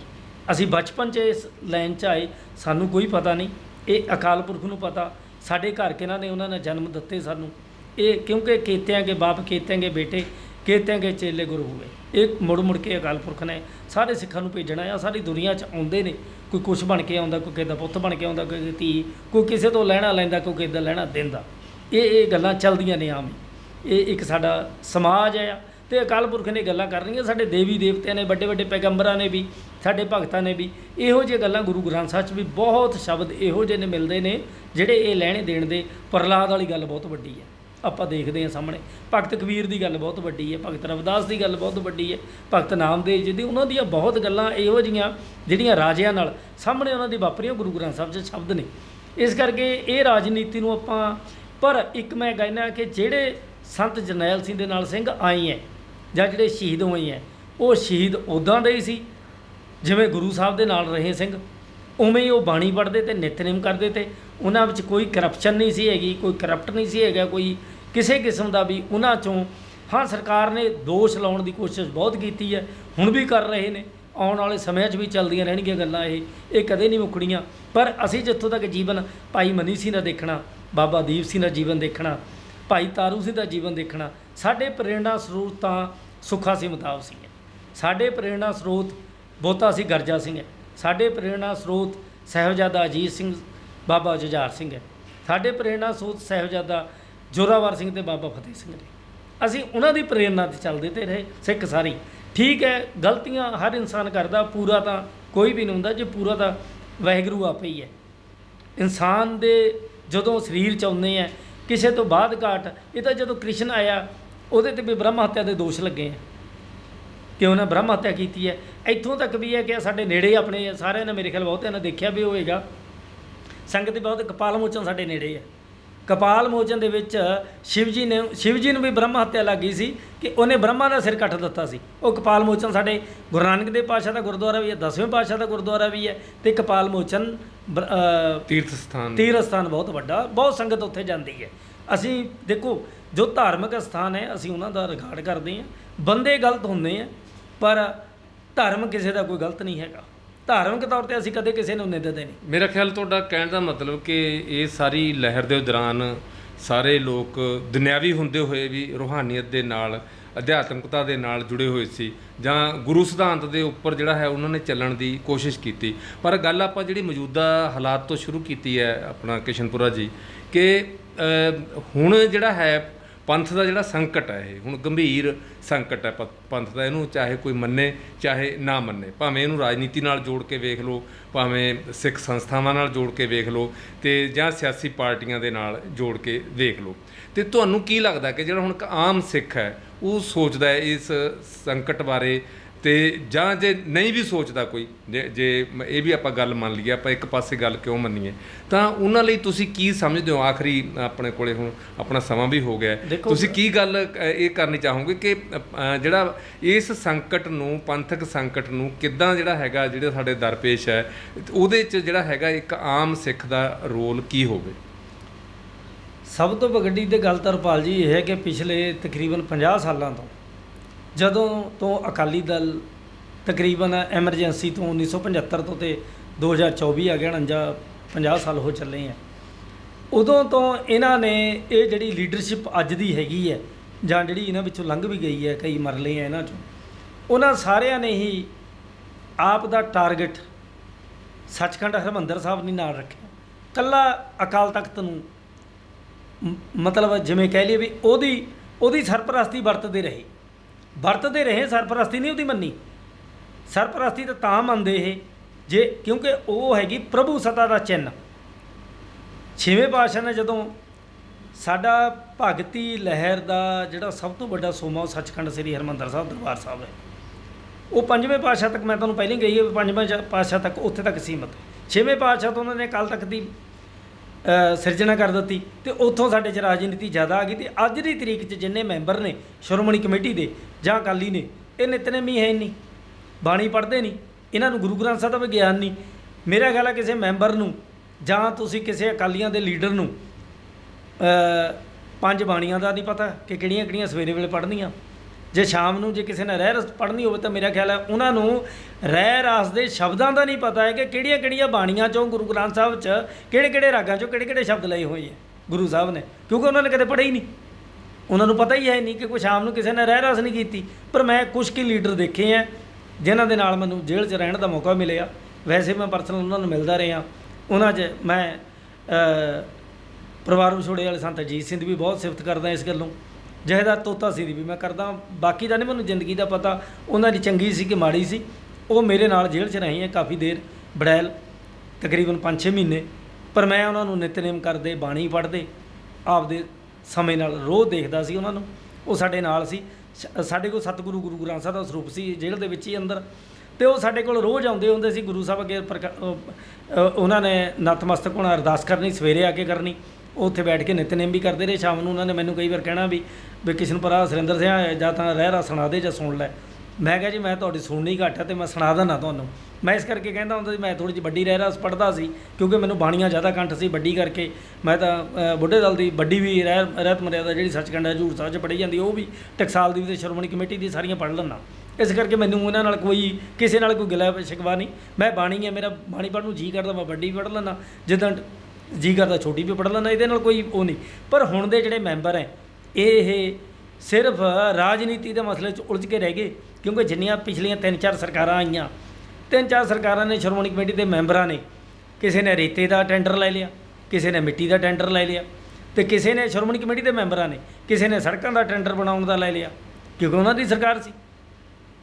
ਅਸੀਂ ਬਚਪਨ 'ਚ ਇਸ ਲਾਈਨ 'ਚ ਆਏ ਸਾਨੂੰ ਕੋਈ ਪਤਾ ਨਹੀਂ। ਇਹ ਅਕਾਲ ਪੁਰਖ ਨੂੰ ਪਤਾ। ਸਾਡੇ ਘਰ ਕਿਹਨਾਂ ਨੇ ਉਹਨਾਂ ਨੇ ਜਨਮ ਦਿੱਤੇ ਸਾਨੂੰ। ਇਹ ਕਿਉਂਕਿ ਕੀਤਿਆਂ ਕੇ ਬਾਪ, ਕੀਤਿਆਂ ਕੇ ਬੇਟੇ, ਕੀਤਿਆਂ ਕੇ ਚੇਲੇ ਗੁਰੂ ਹੋਵੇ। ਇਹ ਮੁੜ ਮੁੜ ਕੇ ਅਕਾਲ ਪੁਰਖ ਨੇ ਸਾਰੇ ਸਿੱਖਾਂ ਨੂੰ ਭੇਜਣਾ ਆ, ਸਾਰੀ ਦੁਨੀਆ 'ਚ ਆਉਂਦੇ ਨੇ। ਕੋਈ ਕੁਛ ਬਣ ਕੇ ਆਉਂਦਾ, ਕੋਈ ਕਿਸੇ ਪੁੱਤ ਬਣ ਕੇ ਆਉਂਦਾ, ਕੋਈ ਧੀ, ਕੋਈ ਕਿਸੇ ਤੋਂ ਲੈਣਾ ਲੈਂਦਾ, ਕੋਈ ਕਿਸੇ ਦਾ ਲੈਣਾ ਦਿੰਦਾ। ਇਹ ਇਹ ਗੱਲਾਂ ਚੱਲਦੀਆਂ ਨੇ ਆਮ ਇਹ ਇੱਕ ਸਾਡਾ ਸਮਾਜ ਆ। ਤੇ ਅਕਾਲ ਪੁਰਖ ਨੇ ਗੱਲਾਂ ਕਰਨੀਆਂ, ਸਾਡੇ ਦੇਵੀ ਦੇਵਤਿਆਂ ਨੇ, ਵੱਡੇ ਵੱਡੇ ਪੈਗੰਬਰਾਂ ਨੇ ਵੀ, ਸਾਡੇ ਭਗਤਾਂ ਨੇ ਵੀ। ਇਹੋ ਜਿਹੇ ਗੱਲਾਂ ਗੁਰੂ ਗ੍ਰੰਥ ਸਾਹਿਬ 'ਚ ਵੀ ਬਹੁਤ ਸ਼ਬਦ ਇਹੋ ਜਿਹੇ ਨੇ ਮਿਲਦੇ ਨੇ, ਜਿਹੜੇ ਇਹ ਲੈਣੇ ਦੇਣ ਦੇ ਪ੍ਰਲਾਦ ਵਾਲੀ ਗੱਲ ਬਹੁਤ ਵੱਡੀ ਹੈ। ਆਪਾਂ ਦੇਖਦੇ ਹਾਂ ਸਾਹਮਣੇ। ਭਗਤ ਕਬੀਰ ਦੀ ਗੱਲ ਬਹੁਤ ਵੱਡੀ ਹੈ, ਭਗਤ ਰਵਿਦਾਸ ਦੀ ਗੱਲ ਬਹੁਤ ਵੱਡੀ ਹੈ, ਭਗਤ ਨਾਮਦੇਵ ਜੀ ਦੀ, ਉਹਨਾਂ ਦੀਆਂ ਬਹੁਤ ਗੱਲਾਂ ਇਹੋ ਜਿਹੀਆਂ ਜਿਹੜੀਆਂ ਰਾਜਿਆਂ ਨਾਲ ਸਾਹਮਣੇ ਉਹਨਾਂ ਦੀ ਵਾਪਰੀਆਂ ਗੁਰੂ ਗ੍ਰੰਥ ਸਾਹਿਬ 'ਚ ਸ਼ਬਦ ਨੇ। ਇਸ ਕਰਕੇ ਇਹ ਰਾਜਨੀਤੀ ਨੂੰ ਆਪਾਂ, ਪਰ ਇੱਕ ਮੈਂ ਕਹਿੰਦਾ ਕਿ ਜਿਹੜੇ ਸੰਤ ਜਰਨੈਲ ਸਿੰਘ ਦੇ ਨਾਲ ਸਿੰਘ ਆਏ ਹੈ, ਜਾਂ ਜਿਹੜੇ ਸ਼ਹੀਦ ਹੋਏ ਹੈ, ਉਹ ਸ਼ਹੀਦ ਉਦਾਂ ਦੇ ਹੀ ਸੀ, ਜਿਵੇਂ ਗੁਰੂ ਸਾਹਿਬ ਦੇ ਨਾਲ ਰਹੇ ਸਿੰਘ। ਉਵੇਂ ਹੀ ਉਹ ਬਾਣੀ ਪੜ੍ਹਦੇ ਤੇ ਨਿਤਨੇਮ ਕਰਦੇ ਤੇ, ਉਹਨਾਂ ਵਿੱਚ ਕੋਈ ਕਰਪਸ਼ਨ ਨਹੀਂ ਸੀ ਹੈਗੀ, ਕੋਈ ਕਰਪਟ ਨਹੀਂ ਸੀ ਹੈਗਾ, ਕੋਈ ਕਿਸੇ ਕਿਸਮ ਦਾ ਵੀ ਉਹਨਾਂ ਚੋਂ, ਹਾਂ, ਸਰਕਾਰ ਨੇ ਦੋਸ਼ ਲਾਉਣ ਦੀ ਕੋਸ਼ਿਸ਼ ਬਹੁਤ ਕੀਤੀ ਹੈ, ਹੁਣ ਵੀ ਕਰ ਰਹੇ ਨੇ, ਆਉਣ ਵਾਲੇ ਸਮਿਆਂ 'ਚ ਵੀ ਚੱਲਦੀਆਂ ਰਹਿਣਗੀਆਂ ਗੱਲਾਂ ਇਹ ਇਹ ਕਦੇ ਨਹੀਂ ਮੁੱਕਣੀਆਂ। ਪਰ ਅਸੀਂ ਜਿੱਥੋਂ ਤੱਕ ਜੀਵਨ ਭਾਈ ਮਨੀ ਸਿੰਘ ਦਾ ਦੇਖਣਾ, ਬਾਬਾ ਦੀਪ ਸਿੰਘ ਦਾ ਜੀਵਨ ਦੇਖਣਾ, ਭਾਈ ਤਾਰੂ ਸਿੰਘ ਦਾ ਜੀਵਨ ਦੇਖਣਾ, ਸਾਡੇ ਪ੍ਰੇਰਣਾ ਸਰੋਤ ਤਾਂ ਸੁੱਖਾ ਸਿੰਘ ਮਤਾਬ ਸਿੰਘ ਹੈ। ਸਾਡੇ ਪ੍ਰੇਰਣਾ ਸਰੋਤ ਬਹੁਤਾ ਸੀ ਗਰਜਾ ਸਿੰਘ ਹੈ। ਸਾਡੇ ਪ੍ਰੇਰਣਾ ਸਰੋਤ ਸਾਹਿਬਜ਼ਾਦਾ ਅਜੀਤ ਸਿੰਘ, ਬਾਬਾ ਜੁਝਾਰ ਸਿੰਘ ਹੈ। ਸਾਡੇ ਪ੍ਰੇਰਣਾ ਸਰੋਤ ਸਾਹਿਬਜ਼ਾਦਾ ਜੋਰਾਵਰ ਸਿੰਘ ਤੇ ਬਾਬਾ ਫਤਿਹ ਸਿੰਘ ਨੇ ਅਸੀਂ ਉਹਨਾਂ ਦੀ ਪ੍ਰੇਰਣਾ ਤੇ ਚੱਲਦੇ ਤੇ ਰਹੇ, ਸਿੱਖ ਸਾਰੀ। ਠੀਕ ਹੈ, ਗਲਤੀਆਂ ਹਰ ਇਨਸਾਨ ਕਰਦਾ, ਪੂਰਾ ਤਾਂ ਕੋਈ ਵੀ ਨਹੀਂ ਹੁੰਦਾ, ਜੇ ਪੂਰਾ ਤਾਂ ਵਾਹਿਗੁਰੂ ਆਪੇ ਹੀ ਹੈ। ਇਨਸਾਨ ਦੇ ਜਦੋਂ ਸਰੀਰ ਚ ਆਉਂਦੇ ਆ, ਕਿਸੇ ਤੋਂ ਬਾਅਦ ਘਾਟ, ਇਹ ਤਾਂ ਜਦੋਂ ਕ੍ਰਿਸ਼ਨ ਆਇਆ, ਉਹਦੇ ਤੇ ਵੀ ਬ੍ਰਹਮ ਹੱਤਿਆ ਦੇ ਦੋਸ਼ ਲੱਗੇ ਆ। ਕਿ ਉਹਨੇ ਬ੍ਰਹਮ ਹੱਤਿਆ ਕੀਤੀ ਹੈ? ਇੱਥੋਂ ਤੱਕ ਵੀ ਹੈ ਕਿ ਸਾਡੇ ਨੇੜੇ ਆਪਣੇ ਸਾਰਿਆਂ ਨੇ ਮੇਰੇ ਖਿਆਲ ਬਹੁਤਿਆਂ ਨੇ ਦੇਖਿਆ ਵੀ ਹੋਵੇਗਾ। ਸੰਗਤ ਦੀ ਬਹੁਤ ਕਪਾਲ ਮੋਚਨ ਸਾਡੇ ਨੇੜੇ ਹੈ ਕਪਾਲ ਮੋਚਨ ਦੇ ਵਿੱਚ ਸ਼ਿਵ ਜੀ ਨੇ ਸ਼ਿਵ ਜੀ ਨੂੰ ਵੀ ਬ੍ਰਹਮ ਹੱਤਿਆ ਲੱਗੀ ਸੀ ਕਿ ਉਹਨੇ ਬ੍ਰਹਮਾ ਦਾ ਸਿਰ ਕੱਟ ਦਿੱਤਾ ਸੀ। ਉਹ ਕਪਾਲ ਮੋਚਨ ਸਾਡੇ ਗੁਰੂ ਨਾਨਕ ਦੇਵ ਪਾਤਸ਼ਾਹ ਦਾ ਗੁਰਦੁਆਰਾ ਵੀ ਹੈ ਦਸਵੇਂ ਪਾਤਸ਼ਾਹ ਦਾ ਗੁਰਦੁਆਰਾ ਵੀ ਹੈ ਤੇ ਕਪਾਲ ਮੋਚਨ ਤੀਰਥ ਸਥਾਨ। ਤੀਰਥ ਸਥਾਨ ਬਹੁਤ ਵੱਡਾ ਬਹੁਤ ਸੰਗਤ ਉੱਥੇ ਜਾਂਦੀ ਹੈ। ਅਸੀਂ ਦੇਖੋ ਜੋ ਧਾਰਮਿਕ ਸਥਾਨ ਹੈ ਅਸੀਂ ਉਹਨਾਂ ਦਾ ਰਿਗਾਰਡ ਕਰਦੇ ਹਾਂ। ਬੰਦੇ ਗਲਤ ਹੁੰਦੇ ਆ ਪਰ ਧਰਮ ਕਿਸੇ ਦਾ ਕੋਈ ਗਲਤ ਨਹੀਂ ਹੈਗਾ। ਧਾਰਮਿਕ ਤੌਰ ਤੇ ਅਸੀਂ ਕਦੇ ਕਿਸੇ ਨੂੰ ਨਿੰਦਦੇ ਨਹੀਂ। ਮੇਰਾ ਖਿਆਲ ਤੁਹਾਡਾ ਕਹਿਣ ਦਾ ਮਤਲਬ ਕਿ ਇਹ ਸਾਰੀ ਲਹਿਰ ਦੇ ਦੌਰਾਨ ਸਾਰੇ ਲੋਕ ਦੁਨਿਆਵੀ ਹੁੰਦੇ ਹੋਏ ਵੀ ਰੂਹਾਨੀਅਤ ਦੇ ਨਾਲ, ਅਧਿਆਤਮਕਤਾ ਦੇ ਨਾਲ ਜੁੜੇ ਹੋਏ ਸੀ ਜਾਂ ਗੁਰੂ ਸਿਧਾਂਤ ਦੇ ਉੱਪਰ ਜਿਹੜਾ ਹੈ ਉਹਨਾਂ ਨੇ ਚੱਲਣ ਦੀ ਕੋਸ਼ਿਸ਼ ਕੀਤੀ। ਪਰ ਗੱਲ ਆਪਾਂ ਜਿਹੜੀ ਮੌਜੂਦਾ ਹਾਲਾਤ ਤੋਂ ਸ਼ੁਰੂ ਕੀਤੀ ਹੈ ਆਪਣਾ ਕਿਸ਼ਨਪੁਰਾ ਜੀ, ਕਿ ਹੁਣ ਜਿਹੜਾ ਹੈ ਪੰਥ ਦਾ ਜਿਹੜਾ ਸੰਕਟ ਹੈ ਇਹ, ਹੁਣ ਗੰਭੀਰ ਸੰਕਟ ਹੈ ਪ- ਪੰਥ ਦਾ, ਇਹਨੂੰ ਚਾਹੇ ਕੋਈ ਮੰਨੇ, ਚਾਹੇ ਨਾ ਮੰਨੇ, ਭਾਵੇਂ ਇਹਨੂੰ ਰਾਜਨੀਤੀ ਨਾਲ ਜੋੜ ਕੇ ਵੇਖ ਲਓ, ਭਾਵੇਂ ਸਿੱਖ ਸੰਸਥਾਵਾਂ ਨਾਲ ਜੋੜ ਕੇ ਵੇਖ ਲਓ ਤੇ ਜਾਂ ਸਿਆਸੀ ਪਾਰਟੀਆਂ ਦੇ ਨਾਲ ਜੋੜ ਕੇ ਵੇਖ ਲਓ। ਤੇ ਤੁਹਾਨੂੰ ਕੀ ਲੱਗਦਾ ਕਿ ਜਿਹੜਾ ਹੁਣ ਇੱਕ ਆਮ ਸਿੱਖ ਹੈ, ਉਹ ਸੋਚਦਾ ਹੈ ਇਸ ਸੰਕਟ ਬਾਰੇ ਤੇ ਜਾਂ ਜੇ ਨਹੀਂ ਵੀ ਸੋਚਦਾ ਕੋਈ ਜੇ ਜੇ ਇਹ ਵੀ ਆਪਾਂ ਗੱਲ ਮੰਨ ਲਈਏ ਆਪਾਂ ਇੱਕ ਪਾਸੇ ਗੱਲ ਕਿਉਂ ਮੰਨੀਏ ਤਾਂ ਉਹਨਾਂ ਲਈ ਤੁਸੀਂ ਕੀ ਸਮਝਦੇ ਹੋ ਆਖਰੀ ਆਪਣੇ ਕੋਲੇ ਹੁਣ ਆਪਣਾ ਸਮਾਂ ਵੀ ਹੋ ਗਿਆ ਹੈ। ਤੁਸੀਂ ਕੀ ਗੱਲ ਅ, ਇਹ ਕਰਨੀ ਚਾਹੋਗੇ ਕਿ ਅ, ਅ, ਜਿਹੜਾ ਇਸ ਸੰਕਟ ਨੂੰ ਪੰਥਕ ਸੰਕਟ ਨੂੰ ਕਿੱਦਾਂ ਜਿਹੜਾ ਹੈਗਾ ਜਿਹੜੇ ਸਾਡੇ ਦਰਪੇਸ਼ ਹੈ ਉਹਦੇ 'ਚ ਜਿਹੜਾ ਹੈਗਾ ਇੱਕ ਆਮ ਸਿੱਖ ਦਾ ਰੋਲ ਕੀ ਹੋਵੇ ਸਭ ਤੋਂ ਵੱਡੀ ਤੇ ਗੱਲ ਤਰਪਾਲ ਜੀ ਇਹ ਹੈ ਕਿ ਪਿਛਲੇ ਤਕਰੀਬਨ 50 ਸਾਲਾਂ ਤੋਂ ਜਦੋਂ ਤੋਂ ਅਕਾਲੀ ਦਲ ਤਕਰੀਬਨ ਐਮਰਜੈਂਸੀ ਤੋਂ 1975 ਤੋਂ ਤੇ 2024 ਆ ਗਿਆ 49 50 ਸਾਲ ਹੋ ਚੱਲੇ ਆ। ਉਦੋਂ ਤੋਂ ਇਹਨਾਂ ਨੇ ਇਹ ਜਿਹੜੀ ਲੀਡਰਸ਼ਿਪ ਅੱਜ ਦੀ ਹੈਗੀ ਹੈ, ਜਾਂ ਜਿਹੜੀ ਇਹਨਾਂ ਵਿੱਚੋਂ ਲੰਘ ਵੀ ਗਈ ਹੈ, ਕਈ ਮਰਲੇ ਆ ਇਹਨਾਂ ਚੋਂ, ਉਹਨਾਂ ਸਾਰਿਆਂ ਨੇ ਹੀ ਆਪ ਦਾ ਟਾਰਗੇਟ ਸੱਚਖੰਡ ਹਰਿਮੰਦਰ ਸਾਹਿਬ ਨੇ ਨਾਲ ਰੱਖਿਆ। ਕੱਲਾ ਅਕਾਲ ਤਖਤ ਨੂੰ ਮਤਲਬ ਜਿਵੇਂ ਕਹਿ ਲਈਏ ਵੀ ਉਹਦੀ ਉਹਦੀ ਸਰਪ੍ਰਸਤੀ ਵਰਤਦੇ ਰਹੇ। ਵਰਤਦੇ ਰਹੇ, ਸਰਪ੍ਰਸਤੀ ਨਹੀਂ ਉਹਦੀ ਮੰਨੀ। ਸਰਪ੍ਰਸਤੀ ਤਾਂ ਤਾਂ ਮੰਨਦੇ ਇਹ, ਜੇ ਕਿਉਂਕਿ ਉਹ ਹੈਗੀ ਪ੍ਰਭੂ ਸਤਾ ਦਾ ਚਿੰਨ੍ਹ। ਛੇਵੇਂ ਪਾਤਸ਼ਾਹ ਨੇ ਜਦੋਂ ਸਾਡਾ ਭਗਤੀ ਲਹਿਰ ਦਾ ਜਿਹੜਾ ਸਭ ਤੋਂ ਵੱਡਾ ਸੋਮਾ ਉਹ ਸੱਚਖੰਡ ਸ੍ਰੀ ਹਰਿਮੰਦਰ ਸਾਹਿਬ ਦਰਬਾਰ ਸਾਹਿਬ ਹੈ। ਉਹ ਪੰਜਵੇਂ ਪਾਤਸ਼ਾਹ ਤੱਕ ਮੈਂ ਤੁਹਾਨੂੰ ਪਹਿਲਾਂ ਗਈ ਹੈ ਪੰਜਵੇਂ ਜਾ- ਪਾਤਸ਼ਾਹ ਤੱਕ ਉੱਥੇ ਤੱਕ ਸੀਮਤ। ਛੇਵੇਂ ਪਾਤਸ਼ਾਹ ਤੋਂ ਉਹਨਾਂ ਨੇ ਕੱਲ ਤੱਕ ਦੀ ਸਿਰਜਣਾ ਕਰ ਦਿੱਤੀ ਤੇ ਉੱਥੋਂ ਸਾਡੇ 'ਚ ਰਾਜਨੀਤੀ ਜ਼ਿਆਦਾ ਆ ਗਈ ਤੇ ਅੱਜ ਦੀ ਤਰੀਕ 'ਚ ਜਿੰਨੇ ਮੈਂਬਰ ਨੇ ਸ਼੍ਰੋਮਣੀ ਕਮੇਟੀ ਦੇ ਜਾਂ ਅਕਾਲੀ ਨੇ, ਇਹ ਨਿਤਨੇਮੀ ਹੈ ਨਹੀਂ। ਬਾਣੀ ਪੜ੍ਹਦੇ ਨਹੀਂ, ਇਹਨਾਂ ਨੂੰ ਗੁਰੂ ਗ੍ਰੰਥ ਸਾਹਿਬ ਦਾ ਵੀ ਗਿਆਨ ਨਹੀਂ। ਮੇਰਾ ਖਿਆਲ ਹੈ ਕਿਸੇ ਮੈਂਬਰ ਨੂੰ ਜਾਂ ਤੁਸੀਂ ਕਿਸੇ ਅਕਾਲੀਆਂ ਦੇ ਲੀਡਰ ਨੂੰ ਪੰਜ ਬਾਣੀਆਂ ਦਾ ਨਹੀਂ ਪਤਾ ਕਿ ਕਿਹੜੀਆਂ ਕਿਹੜੀਆਂ ਸਵੇਰੇ ਵੇਲੇ ਪੜ੍ਹਨੀਆਂ। ਜੇ ਸ਼ਾਮ ਨੂੰ ਜੇ ਕਿਸੇ ਨੇ ਰਹਿ ਰਸ ਪੜ੍ਹਨੀ ਹੋਵੇ ਤਾਂ ਮੇਰਾ ਖਿਆਲ ਹੈ ਉਹਨਾਂ ਨੂੰ ਰਹਿ ਰਾਸ ਦੇ ਸ਼ਬਦਾਂ ਦਾ ਨਹੀਂ ਪਤਾ ਹੈ ਕਿ ਕਿਹੜੀਆਂ ਕਿਹੜੀਆਂ ਬਾਣੀਆਂ ਚੋਂ ਗੁਰੂ ਗ੍ਰੰਥ ਸਾਹਿਬ 'ਚ ਕਿਹੜੇ ਕਿਹੜੇ ਰਾਗਾਂ ਚੋਂ ਕਿਹੜੇ ਕਿਹੜੇ ਸ਼ਬਦ ਲਏ ਹੋਏ ਹੈ ਗੁਰੂ ਸਾਹਿਬ ਨੇ। ਕਿਉਂਕਿ ਉਹਨਾਂ ਨੇ ਕਦੇ ਪੜ੍ਹੇ ਹੀ ਨਹੀਂ। ਉਹਨਾਂ ਨੂੰ ਪਤਾ ਹੀ ਹੈ ਨਹੀਂ ਕਿ ਕੋਈ ਸ਼ਾਮ ਨੂੰ ਕਿਸੇ ਨੇ ਰਹਿ ਰਸ ਨਹੀਂ ਕੀਤੀ। ਪਰ ਮੈਂ ਕੁਝ ਕੀ ਲੀਡਰ ਦੇਖੇ ਆ ਜਿਨ੍ਹਾਂ ਦੇ ਨਾਲ ਮੈਨੂੰ ਜੇਲ੍ਹ 'ਚ ਰਹਿਣ ਦਾ ਮੌਕਾ ਮਿਲਿਆ। ਵੈਸੇ ਮੈਂ ਪਰਸਨਲ ਉਹਨਾਂ ਨੂੰ ਮਿਲਦਾ ਰਿਹਾ। ਉਹਨਾਂ 'ਚ ਮੈਂ ਪਰਿਵਾਰ ਵਿਛੋੜੇ ਵਾਲੇ ਸੰਤ ਅਜੀਤ ਸਿੰਘ ਦੀ ਵੀ ਬਹੁਤ ਸਿਫਤ ਕਰਦਾ ਇਸ ਗੱਲੋਂ। ਜਹੇਦਾਰ ਤੋਤਾ ਸੀ ਦੀ ਵੀ ਮੈਂ ਕਰਦਾ, ਬਾਕੀ ਦਾ ਨਹੀਂ ਮੈਨੂੰ ਜ਼ਿੰਦਗੀ ਦਾ ਪਤਾ। ਉਹਨਾਂ ਦੀ ਚੰਗੀ ਸੀ ਕਿ ਮਾੜੀ ਸੀ। ਉਹ ਮੇਰੇ ਨਾਲ ਜੇਲ੍ਹ 'ਚ ਰਹੇ ਹੈ ਕਾਫੀ ਦੇਰ, ਬੜੈਲ, ਤਕਰੀਬਨ 5-6 ਮਹੀਨੇ। ਪਰ ਮੈਂ ਉਹਨਾਂ ਨੂੰ ਨਿਤਨੇਮ ਕਰਦੇ, ਬਾਣੀ ਪੜ੍ਹਦੇ, ਆਪਦੇ ਸਮੇਂ ਨਾਲ ਰੋਜ਼ ਦੇਖਦਾ ਸੀ ਉਹਨਾਂ ਨੂੰ। ਉਹ ਸਾਡੇ ਨਾਲ ਸੀ। ਸ- ਸਾਡੇ ਕੋਲ ਸਤਿਗੁਰੂ ਗੁਰੂ ਗ੍ਰੰਥ ਸਾਹਿਬ ਦਾ ਸਰੂਪ ਸੀ, ਜੇਲ੍ਹ ਦੇ ਵਿੱਚ ਹੀ ਅੰਦਰ। ਤੇ ਉਹ ਸਾਡੇ ਕੋਲ ਰੋਜ਼ ਆਉਂਦੇ ਹੁੰਦੇ ਸੀ, ਗੁਰੂ ਸਾਹਿਬ ਅੱਗੇ ਪ੍ਰਕਾ- ਉਹਨਾਂ ਨੇ ਨਤਮਸਤਕ ਹੋਣਾ ਅਰਦਾਸ ਕਰਨੀ, ਸਵੇਰੇ ਆ ਕੇ ਕਰਨੀ। ਉੱਥੇ ਬੈਠ ਕੇ ਨਿਤਨੇਮ ਵੀ ਕਰਦੇ ਰਹੇ। ਸ਼ਾਮ ਨੂੰ ਉਹਨਾਂ ਨੇ ਮੈਨੂੰ ਕਈ ਵਾਰ ਕਹਿਣਾ ਵੀ ਵੀ ਕਿਸ਼ਨਪੁਰਾ ਸੁਰਿੰਦਰ ਸਿੰਘ ਜਾਂ ਤਾਂ ਰਹਿ ਰਾ, ਸੁਣਾ ਦੇ ਜਾਂ ਸੁਣ ਲੈ। ਮੈਂ ਕਿਹਾ ਜੀ, ਮੈਂ ਤੁਹਾਡੀ ਸੁਣਨੀ ਘੱਟ ਹੈ ਤੇ ਮੈਂ ਸੁਣਾ ਦਿੰਦਾ ਤੁਹਾਨੂੰ। ਮੈਂ ਇਸ ਕਰਕੇ ਕਹਿੰਦਾ ਹੁੰਦਾ ਸੀ, ਮੈਂ ਥੋੜੀ ਜਿਹੀ ਵੱਡੀ ਰਹਿ ਰਸ ਪੜ੍ਹਦਾ ਸੀ, ਕਿਉਂਕਿ ਮੈਨੂੰ ਬਾਣੀਆਂ ਜ਼ਿਆਦਾ ਕੰਠ ਸੀ ਵੱਡੀ ਕਰਕੇ। ਮੈਂ ਤਾਂ ਬੁੱਢੇ ਦਲ ਦੀ ਵੱਡੀ ਵੀ ਰਹਿ, ਰਹਿਤ ਮਰਿਆਦਾ ਜਿਹੜੀ ਸੱਚਖੰਡ ਹੈ, ਹਜ਼ੂਰ ਸਾਹਿਬ 'ਚ ਪੜ੍ਹੀ ਜਾਂਦੀ, ਉਹ ਵੀ ਟਕਸਾਲ ਦੀ ਵੀ ਤੇ ਸ਼੍ਰੋਮਣੀ ਕਮੇਟੀ ਦੀ ਸਾਰੀਆਂ ਪੜ੍ਹ ਲੈਂਦਾ। ਇਸ ਕਰਕੇ ਮੈਨੂੰ ਉਹਨਾਂ ਨਾਲ ਕੋਈ, ਕਿਸੇ ਨਾਲ ਕੋਈ ਗਿਲਾ ਸ਼ਿਕਵਾ ਨਹੀਂ। ਮੈਂ ਬਾਣੀ ਹੈ, ਮੇਰਾ ਬਾਣੀ ਪੜ੍ਹਨ ਨੂੰ ਜੀ ਕਰਦਾ, ਮੈਂ ਵੱਡੀ ਵੀ ਪੜ੍ਹ ਲੈਂਦਾ। ਜਿੱਦਾਂ ਜੀ ਕਰਦਾ, ਛੋਟੀ ਵੀ ਪੜ੍ਹ ਲੈਂਦਾ, ਇਹਦੇ ਨਾਲ ਕੋਈ ਉਹ ਨਹੀਂ। ਪਰ ਹੁਣ ਦੇ ਜਿਹੜੇ ਮੈਂਬਰ ਹੈ, ਇਹ ਸਿਰਫ ਰਾਜਨੀਤੀ ਦੇ ਮਸਲੇ 'ਚ ਉਲਝ ਕੇ ਰਹਿ ਗਏ, ਕਿਉਂਕਿ ਜਿੰਨੀਆਂ ਪਿਛਲੀਆਂ ਤਿੰਨ ਚਾਰ ਸਰਕਾਰਾਂ ਆਈਆਂ ਤਿੰਨ ਚਾਰ ਸਰਕਾਰਾਂ ਨੇ ਸ਼੍ਰੋਮਣੀ ਕਮੇਟੀ ਦੇ ਮੈਂਬਰਾਂ ਨੇ, ਕਿਸੇ ਨੇ ਰੇਤੇ ਦਾ ਟੈਂਡਰ ਲੈ ਲਿਆ, ਕਿਸੇ ਨੇ ਮਿੱਟੀ ਦਾ ਟੈਂਡਰ ਲੈ ਲਿਆ, ਤੇ ਕਿਸੇ ਨੇ ਸ਼੍ਰੋਮਣੀ ਕਮੇਟੀ ਦੇ ਮੈਂਬਰਾਂ ਨੇ, ਕਿਸੇ ਨੇ ਸੜਕਾਂ ਦਾ ਟੈਂਡਰ ਬਣਾਉਣ ਦਾ ਲੈ ਲਿਆ, ਕਿਉਂਕਿ ਉਹਨਾਂ ਦੀ ਸਰਕਾਰ ਸੀ।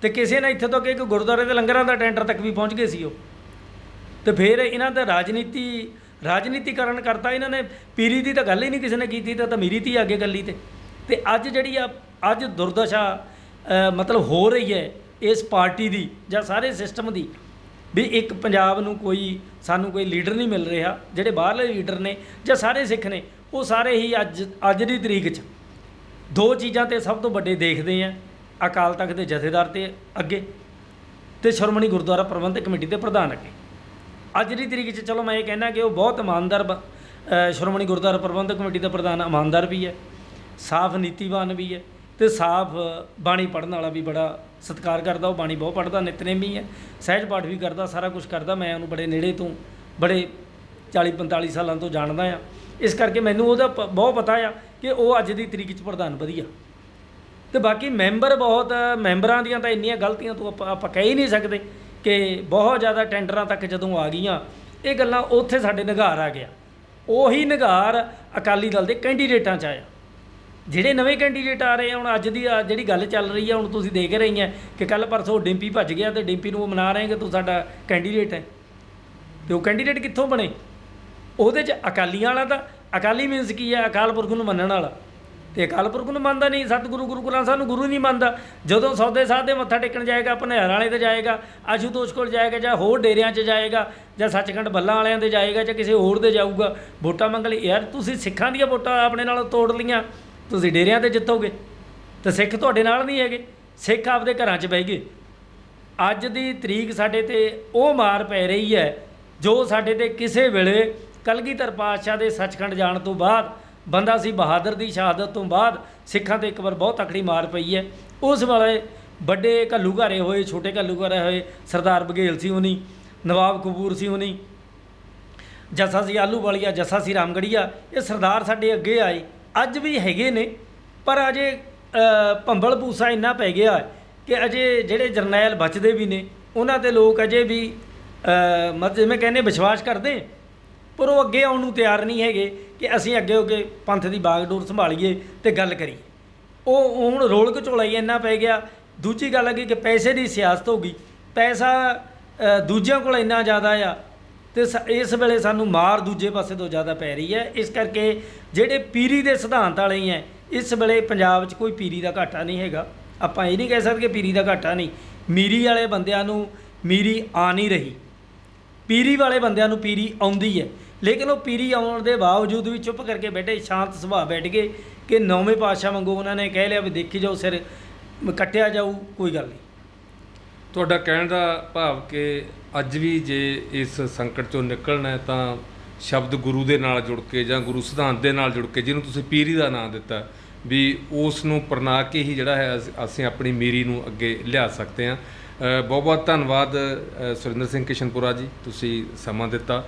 ਤੇ ਕਿਸੇ ਨੇ ਇੱਥੇ ਤੋਂ ਕਿ ਇੱਕ ਗੁਰਦੁਆਰੇ ਦੇ ਲੰਗਰਾਂ ਦਾ ਟੈਂਡਰ ਤੱਕ ਵੀ ਪਹੁੰਚ ਗਏ ਸੀ ਉਹ। ਤੇ ਫਿਰ ਇਹਨਾਂ ਦਾ ਰਾਜਨੀਤੀ ਰਾਜਨੀਤੀਕਰਨ ਕਰਤਾ, ਇਹਨਾਂ ਨੇ ਪੀਰੀ ਦੀ ਤਾਂ ਗੱਲ ਹੀ ਨਹੀਂ ਕਿਸੇ ਨੇ ਕੀਤੀ, ਤਾਂ ਮੀਰੀ ਤੀ ਅੱਗੇ ਗੱਲੀ ਤੇ। ਤੇ ਅੱਜ ਜਿਹੜੀ ਆ, ਅੱਜ ਦੁਰਦਸ਼ਾ ਮਤਲਬ ਹੋ ਰਹੀ ਹੈ ਇਸ ਪਾਰਟੀ ਦੀ ਜਾਂ ਸਾਰੇ ਸਿਸਟਮ ਦੀ, ਵੀ ਇੱਕ ਪੰਜਾਬ ਨੂੰ ਕੋਈ, ਸਾਨੂੰ ਕੋਈ ਲੀਡਰ ਨਹੀਂ ਮਿਲ ਰਿਹਾ, ਜਿਹੜੇ ਬਾਹਰਲੇ ਲੀਡਰ ਨੇ ਜਾਂ ਸਾਰੇ ਸਿੱਖ ਨੇ, ਉਹ ਸਾਰੇ ਹੀ ਅੱਜ ਅੱਜ ਦੀ ਤਰੀਕ 'ਚ ਦੋ ਚੀਜ਼ਾਂ ਤੇ ਸਭ ਤੋਂ ਵੱਡੇ ਦੇਖਦੇ ਆ, ਅਕਾਲ ਤਖਤ ਦੇ ਜਥੇਦਾਰ ਤੇ ਅੱਗੇ, ਤੇ ਸ਼੍ਰੋਮਣੀ ਗੁਰਦੁਆਰਾ ਪ੍ਰਬੰਧਕ ਕਮੇਟੀ ਦੇ ਪ੍ਰਧਾਨ ਅੱਗੇ। ਅੱਜ ਦੀ ਤਰੀਕ 'ਚ ਚਲੋ ਮੈਂ ਇਹ ਕਹਿਣਾ ਕਿ ਉਹ ਬਹੁਤ ਇਮਾਨਦਾਰ ਬ- ਸ਼੍ਰੋਮਣੀ ਗੁਰਦੁਆਰਾ ਪ੍ਰਬੰਧਕ ਕਮੇਟੀ ਦਾ ਪ੍ਰਧਾਨ ਇਮਾਨਦਾਰ ਵੀ ਹੈ, ਸਾਫ਼ ਨੀਤੀਵਾਨ ਵੀ ਹੈ ਤੇ ਸਾਫ਼ ਬਾਣੀ ਪੜ੍ਹਨ ਵਾਲਾ ਵੀ ਬੜਾ ਸਤਿਕਾਰ ਕਰਦਾ, ਉਹ ਬਾਣੀ ਬਹੁਤ ਪੜ੍ਹਦਾ, ਨਿਤਨੇਮੀ ਹੈ, ਸਹਿਜ ਪਾਠ ਵੀ ਕਰਦਾ, ਸਾਰਾ ਕੁਝ ਕਰਦਾ, ਮੈਂ ਉਹਨੂੰ ਬੜੇ ਨੇੜੇ ਤੋਂ, ਬੜੇ 40 45 ਸਾਲਾਂ ਤੋਂ ਜਾਣਦਾ ਆ ਇਸ ਕਰਕੇ ਮੈਨੂੰ ਉਹਦਾ ਪ- ਬਹੁਤ ਪਤਾ ਆ ਕਿ ਉਹ ਅੱਜ ਦੀ ਤਰੀਕ 'ਚ ਪ੍ਰਧਾਨ ਵਧੀਆ। ਤੇ ਬਾਕੀ ਮੈਂਬਰ ਬਹੁਤ ਮੈਂਬਰਾਂ ਦੀਆਂ ਤਾਂ ਇੰਨੀਆਂ ਗਲਤੀਆਂ ਤੋਂ ਆਪਾਂ ਆਪਾਂ ਕਹਿ ਹੀ ਨਹੀਂ ਸਕਦੇ। ਕਿ ਬਹੁਤ ਜ਼ਿਆਦਾ ਟੈਂਡਰਾਂ ਤੱਕ ਜਦੋਂ ਆ ਗਈਆਂ, ਇਹ ਗੱਲਾਂ ਉੱਥੇ ਸਾਡੇ ਨਿਗਾਰ ਆ ਗਿਆ। ਉਹੀ ਨਿਗਾਰ ਅਕਾਲੀ ਦਲ ਦੇ ਕੈਂਡੀਡੇਟਾਂ 'ਚ ਆਇਆ। ਜਿਹੜੇ ਨਵੇਂ ਕੈਂਡੀਡੇਟ ਆ ਰਹੇ ਆ, ਹੁਣ ਅੱਜ ਦੀ ਆ ਜਿਹੜੀ ਗੱਲ ਚੱਲ ਰਹੀ ਆ, ਹੁਣ ਤੁਸੀਂ ਦੇਖ ਰਹੀ ਆ ਕਿ ਕੱਲ ਪਰਸੋਂ ਡਿੰਪੀ ਭੱਜ ਗਿਆ ਤੇ ਡਿੰਪੀ ਨੂੰ ਉਹ ਮਨਾ ਰਹੇ ਕਿ ਤੂੰ ਸਾਡਾ ਕੈਂਡੀਡੇਟ ਹੈ। ਤੇ ਉਹ ਕੈਂਡੀਡੇਟ ਕਿੱਥੋਂ ਬਣੇ? ਉਹਦੇ 'ਚ ਅਕਾਲੀਆਂ ਵਾਲਾ ਤਾਂ, ਅਕਾਲੀ ਮੀਨਸ ਕੀ ਹੈ ਅਕਾਲ ਪੁਰਖ ਨੂੰ ਮੰਨਣ ਵਾਲਾ। ਤੇ ਅਕਾਲ ਪੁਰਖ ਨੂੰ ਮੰਨਦਾ ਨਹੀਂ, ਸਤਿਗੁਰੂ, ਗੁਰੂ ਗ੍ਰੰਥ ਸਾਹਿਬ ਨੂੰ ਗੁਰੂ ਨਹੀਂ ਮੰਨਦਾ। ਜਦੋਂ ਸੌਦੇ ਸਾਧ ਦੇ ਮੱਥਾ ਟੇਕਣ ਜਾਏਗਾ ਭਨਿਆਰ ਵਾਲੇ ਤੇ ਜਾਏਗਾ, ਆਸ਼ੂਤੋਸ਼ ਕੋਲ ਜਾਏਗਾ ਜਾਂ ਹੋਰ ਡੇਰਿਆਂ 'ਚ ਜਾਏਗਾ ਜਾਂ ਸੱਚਖੰਡ ਬੱਲਾਂ ਵਾਲਿਆਂ ਦੇ ਜਾਏਗਾ ਜਾਂ ਕਿਸੇ ਹੋਰ ਦੇ ਜਾਊਗਾ, ਵੋਟਾਂ ਮੰਗ ਲਈ। ਯਾਰ ਤੁਸੀਂ ਸਿੱਖਾਂ ਦੀਆਂ ਵੋਟਾਂ ਆਪਣੇ ਨਾਲ ਤੋੜ ਲੀਆਂ ਤੁਸੀਂ ਡੇਰਿਆਂ ਤੇ ਜਿੱਤੋਗੇ। ਤੇ ਸਿੱਖ ਤੁਹਾਡੇ ਨਾਲ ਨਹੀਂ ਹੈਗੇ, ਸਿੱਖ ਆਪਦੇ ਘਰਾਂ 'ਚ ਬਹਿ ਗਏ। ਅੱਜ ਦੀ ਤਰੀਕ ਸਾਡੇ ਤੇ ਉਹ ਮਾਰ ਪੈ ਰਹੀ ਹੈ, ਜੋ ਸਾਡੇ ਤੇ ਕਿਸੇ ਵੇਲੇ ਕਲਗੀਧਰ ਪਾਤਸ਼ਾਹ ਦੇ ਸੱਚਖੰਡ ਜਾਣ ਤੋਂ ਬਾਅਦ ਬੰਦਾ ਸੀ ਬਹਾਦਰ ਦੀ ਸ਼ਹਾਦਤ ਤੋਂ ਬਾਅਦ ਸਿੱਖਾਂ ਤੇ ਇੱਕ ਵਾਰ ਬਹੁਤ ਤਕੜੀ ਮਾਰ ਪਈ ਹੈ। ਉਸ ਵਾਲੇ ਵੱਡੇ ਘੱਲੂਘਾਰੇ ਹੋਏ ਛੋਟੇ ਘੱਲੂ ਘਾਰੇ ਹੋਏ ਸਰਦਾਰ ਬਘੇਲ ਸੀ ਉਨੀ ਨਵਾਬ ਕਪੂਰ ਸੀ ਉਨੀ ਜੱਸਾ ਸੀ ਆਲੂ ਵਾਲੀਆ ਜੱਸਾ ਸੀ ਰਾਮਗੜੀਆ ਇਹ ਸਰਦਾਰ ਸਾਡੇ ਅੱਗੇ ਆਏ। ਅੱਜ ਵੀ ਹੈਗੇ ਨੇ ਪਰ ਅਜੇ ਭੰਬਲ ਭੂਸਾ ਇੰਨਾ ਪੈ ਗਿਆ ਕਿ ਅਜੇ ਜਿਹੜੇ ਜਰਨੈਲ ਬਚਦੇ ਵੀ ਨੇ ਉਹਨਾਂ ਤੇ ਲੋਕ ਅਜੇ ਵੀ ਅ, ਮਤ ਜਿਵੇਂ ਕਹਿੰਦੇ ਵਿਸ਼ਵਾਸ ਕਰਦੇ। ਪਰ ਉਹ ਅੱਗੇ ਆਉਣ ਨੂੰ ਤਿਆਰ ਨਹੀਂ ਹੈਗੇ ਕਿ ਅਸੀਂ ਅੱਗੇ ਹੋ ਕੇ ਪੰਥ ਦੀ ਬਾਗਡੋਰ ਸੰਭਾਲੀਏ ਤੇ ਗੱਲ ਕਰੀਏ। ਉਹ ਹੁਣ ਰੋਲ ਹੀ ਇੰਨਾ ਪੈ ਗਿਆ। ਦੂਜੀ ਗੱਲ ਹੈਗੀ ਕਿ ਪੈਸੇ ਦੀ ਸਿਆਸਤ ਹੋ ਗਈ। ਪੈਸਾ ਦੂਜਿਆਂ ਕੋਲ ਇੰਨਾ ਜ਼ਿਆਦਾ ਆ ਤੇ ਸ- ਇਸ ਵੇਲੇ ਸਾਨੂੰ ਮਾਰ ਦੂਜੇ ਪਾਸੇ ਤੋਂ ਜ਼ਿਆਦਾ ਪੈ ਰਹੀ ਹੈ। ਇਸ ਕਰਕੇ ਜਿਹੜੇ ਪੀਰੀ ਦੇ ਸਿਧਾਂਤ ਵਾਲੇ ਹੀ ਹੈ, ਇਸ ਵੇਲੇ ਪੰਜਾਬ 'ਚ ਕੋਈ ਪੀਰੀ ਦਾ ਘਾਟਾ ਨਹੀਂ ਹੈਗਾ। ਆਪਾਂ ਇਹ ਨਹੀਂ ਕਹਿ ਸਕਦੇ ਕਿ ਪੀਰੀ ਦਾ ਘਾਟਾ ਨਹੀਂ। ਮੀਰੀ ਵਾਲੇ ਬੰਦਿਆਂ ਨੂੰ ਮੀਰੀ ਆ ਨਹੀਂ ਰਹੀ। ਪੀਰੀ ਵਾਲੇ ਬੰਦਿਆਂ ਨੂੰ ਪੀਰੀ ਆਉਂਦੀ ਹੈ। ਲੇਕਿਨ ਉਹ ਪੀਰੀ ਆਉਣ ਦੇ ਬਾਵਜੂਦ ਵੀ ਚੁੱਪ ਕਰਕੇ ਬੈਠੇ, ਸ਼ਾਂਤ ਸੁਭਾਅ ਬੈਠ ਗਏ ਕਿ ਨੌਵੇਂ ਪਾਤਸ਼ਾਹ ਵਾਂਗੂ ਉਹਨਾਂ ਨੇ ਕਹਿ ਲਿਆ ਵੀ ਦੇਖੀ ਜਾਓ ਸਿਰ ਕੱਟਿਆ ਜਾਊ, ਕੋਈ ਗੱਲ ਨਹੀਂ। ਤੁਹਾਡਾ ਕਹਿਣ ਦਾ ਭਾਵ ਕਿ ਅੱਜ ਵੀ ਜੇ ਇਸ ਸੰਕਟ ਚੋਂ ਨਿਕਲਣਾ ਹੈ ਤਾਂ ਸ਼ਬਦ ਗੁਰੂ ਦੇ ਨਾਲ ਜੁੜ ਕੇ ਜਾਂ ਗੁਰੂ ਸਿਧਾਂਤ ਦੇ ਨਾਲ ਜੁੜ ਕੇ, ਜਿਹਨੂੰ ਤੁਸੀਂ ਪੀਰੀ ਦਾ ਨਾਮ ਦਿੱਤਾ, ਵੀ ਉਸ ਨੂੰ ਪ੍ਰਣਾ ਕੇ ਹੀ ਜਿਹੜਾ ਹੈ ਅਸੀਂ ਆਪਣੀ ਮੀਰੀ ਨੂੰ ਅੱਗੇ ਲਿਆ ਸਕਦੇ ਹਾਂ। ਬਹੁਤ ਬਹੁਤ ਧੰਨਵਾਦ ਸੁਰਿੰਦਰ ਸਿੰਘ ਕਿਸ਼ਨਪੁਰਾ ਜੀ ਤੁਸੀਂ ਸਮਾਂ ਦਿੱਤਾ।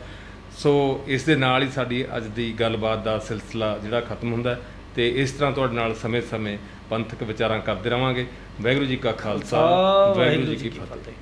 ਸੋ ਇਸ ਦੇ ਨਾਲ ਹੀ ਸਾਡੀ ਅੱਜ ਦੀ ਗੱਲਬਾਤ ਦਾ ਸਿਲਸਿਲਾ ਜਿਹੜਾ ਖਤਮ ਹੁੰਦਾ ਤੇ ਇਸ ਤਰ੍ਹਾਂ ਤੁਹਾਡੇ ਨਾਲ ਸਮੇਂ-ਸਮੇਂ ਪੰਥਕ ਵਿਚਾਰਾਂ ਕਰਦੇ ਰਵਾਂਗੇ। ਵਾਹਿਗੁਰੂ ਜੀ ਕਾ ਖਾਲਸਾ ਵਾਹਿਗੁਰੂ ਜੀ ਕੀ ਫਤਿਹ।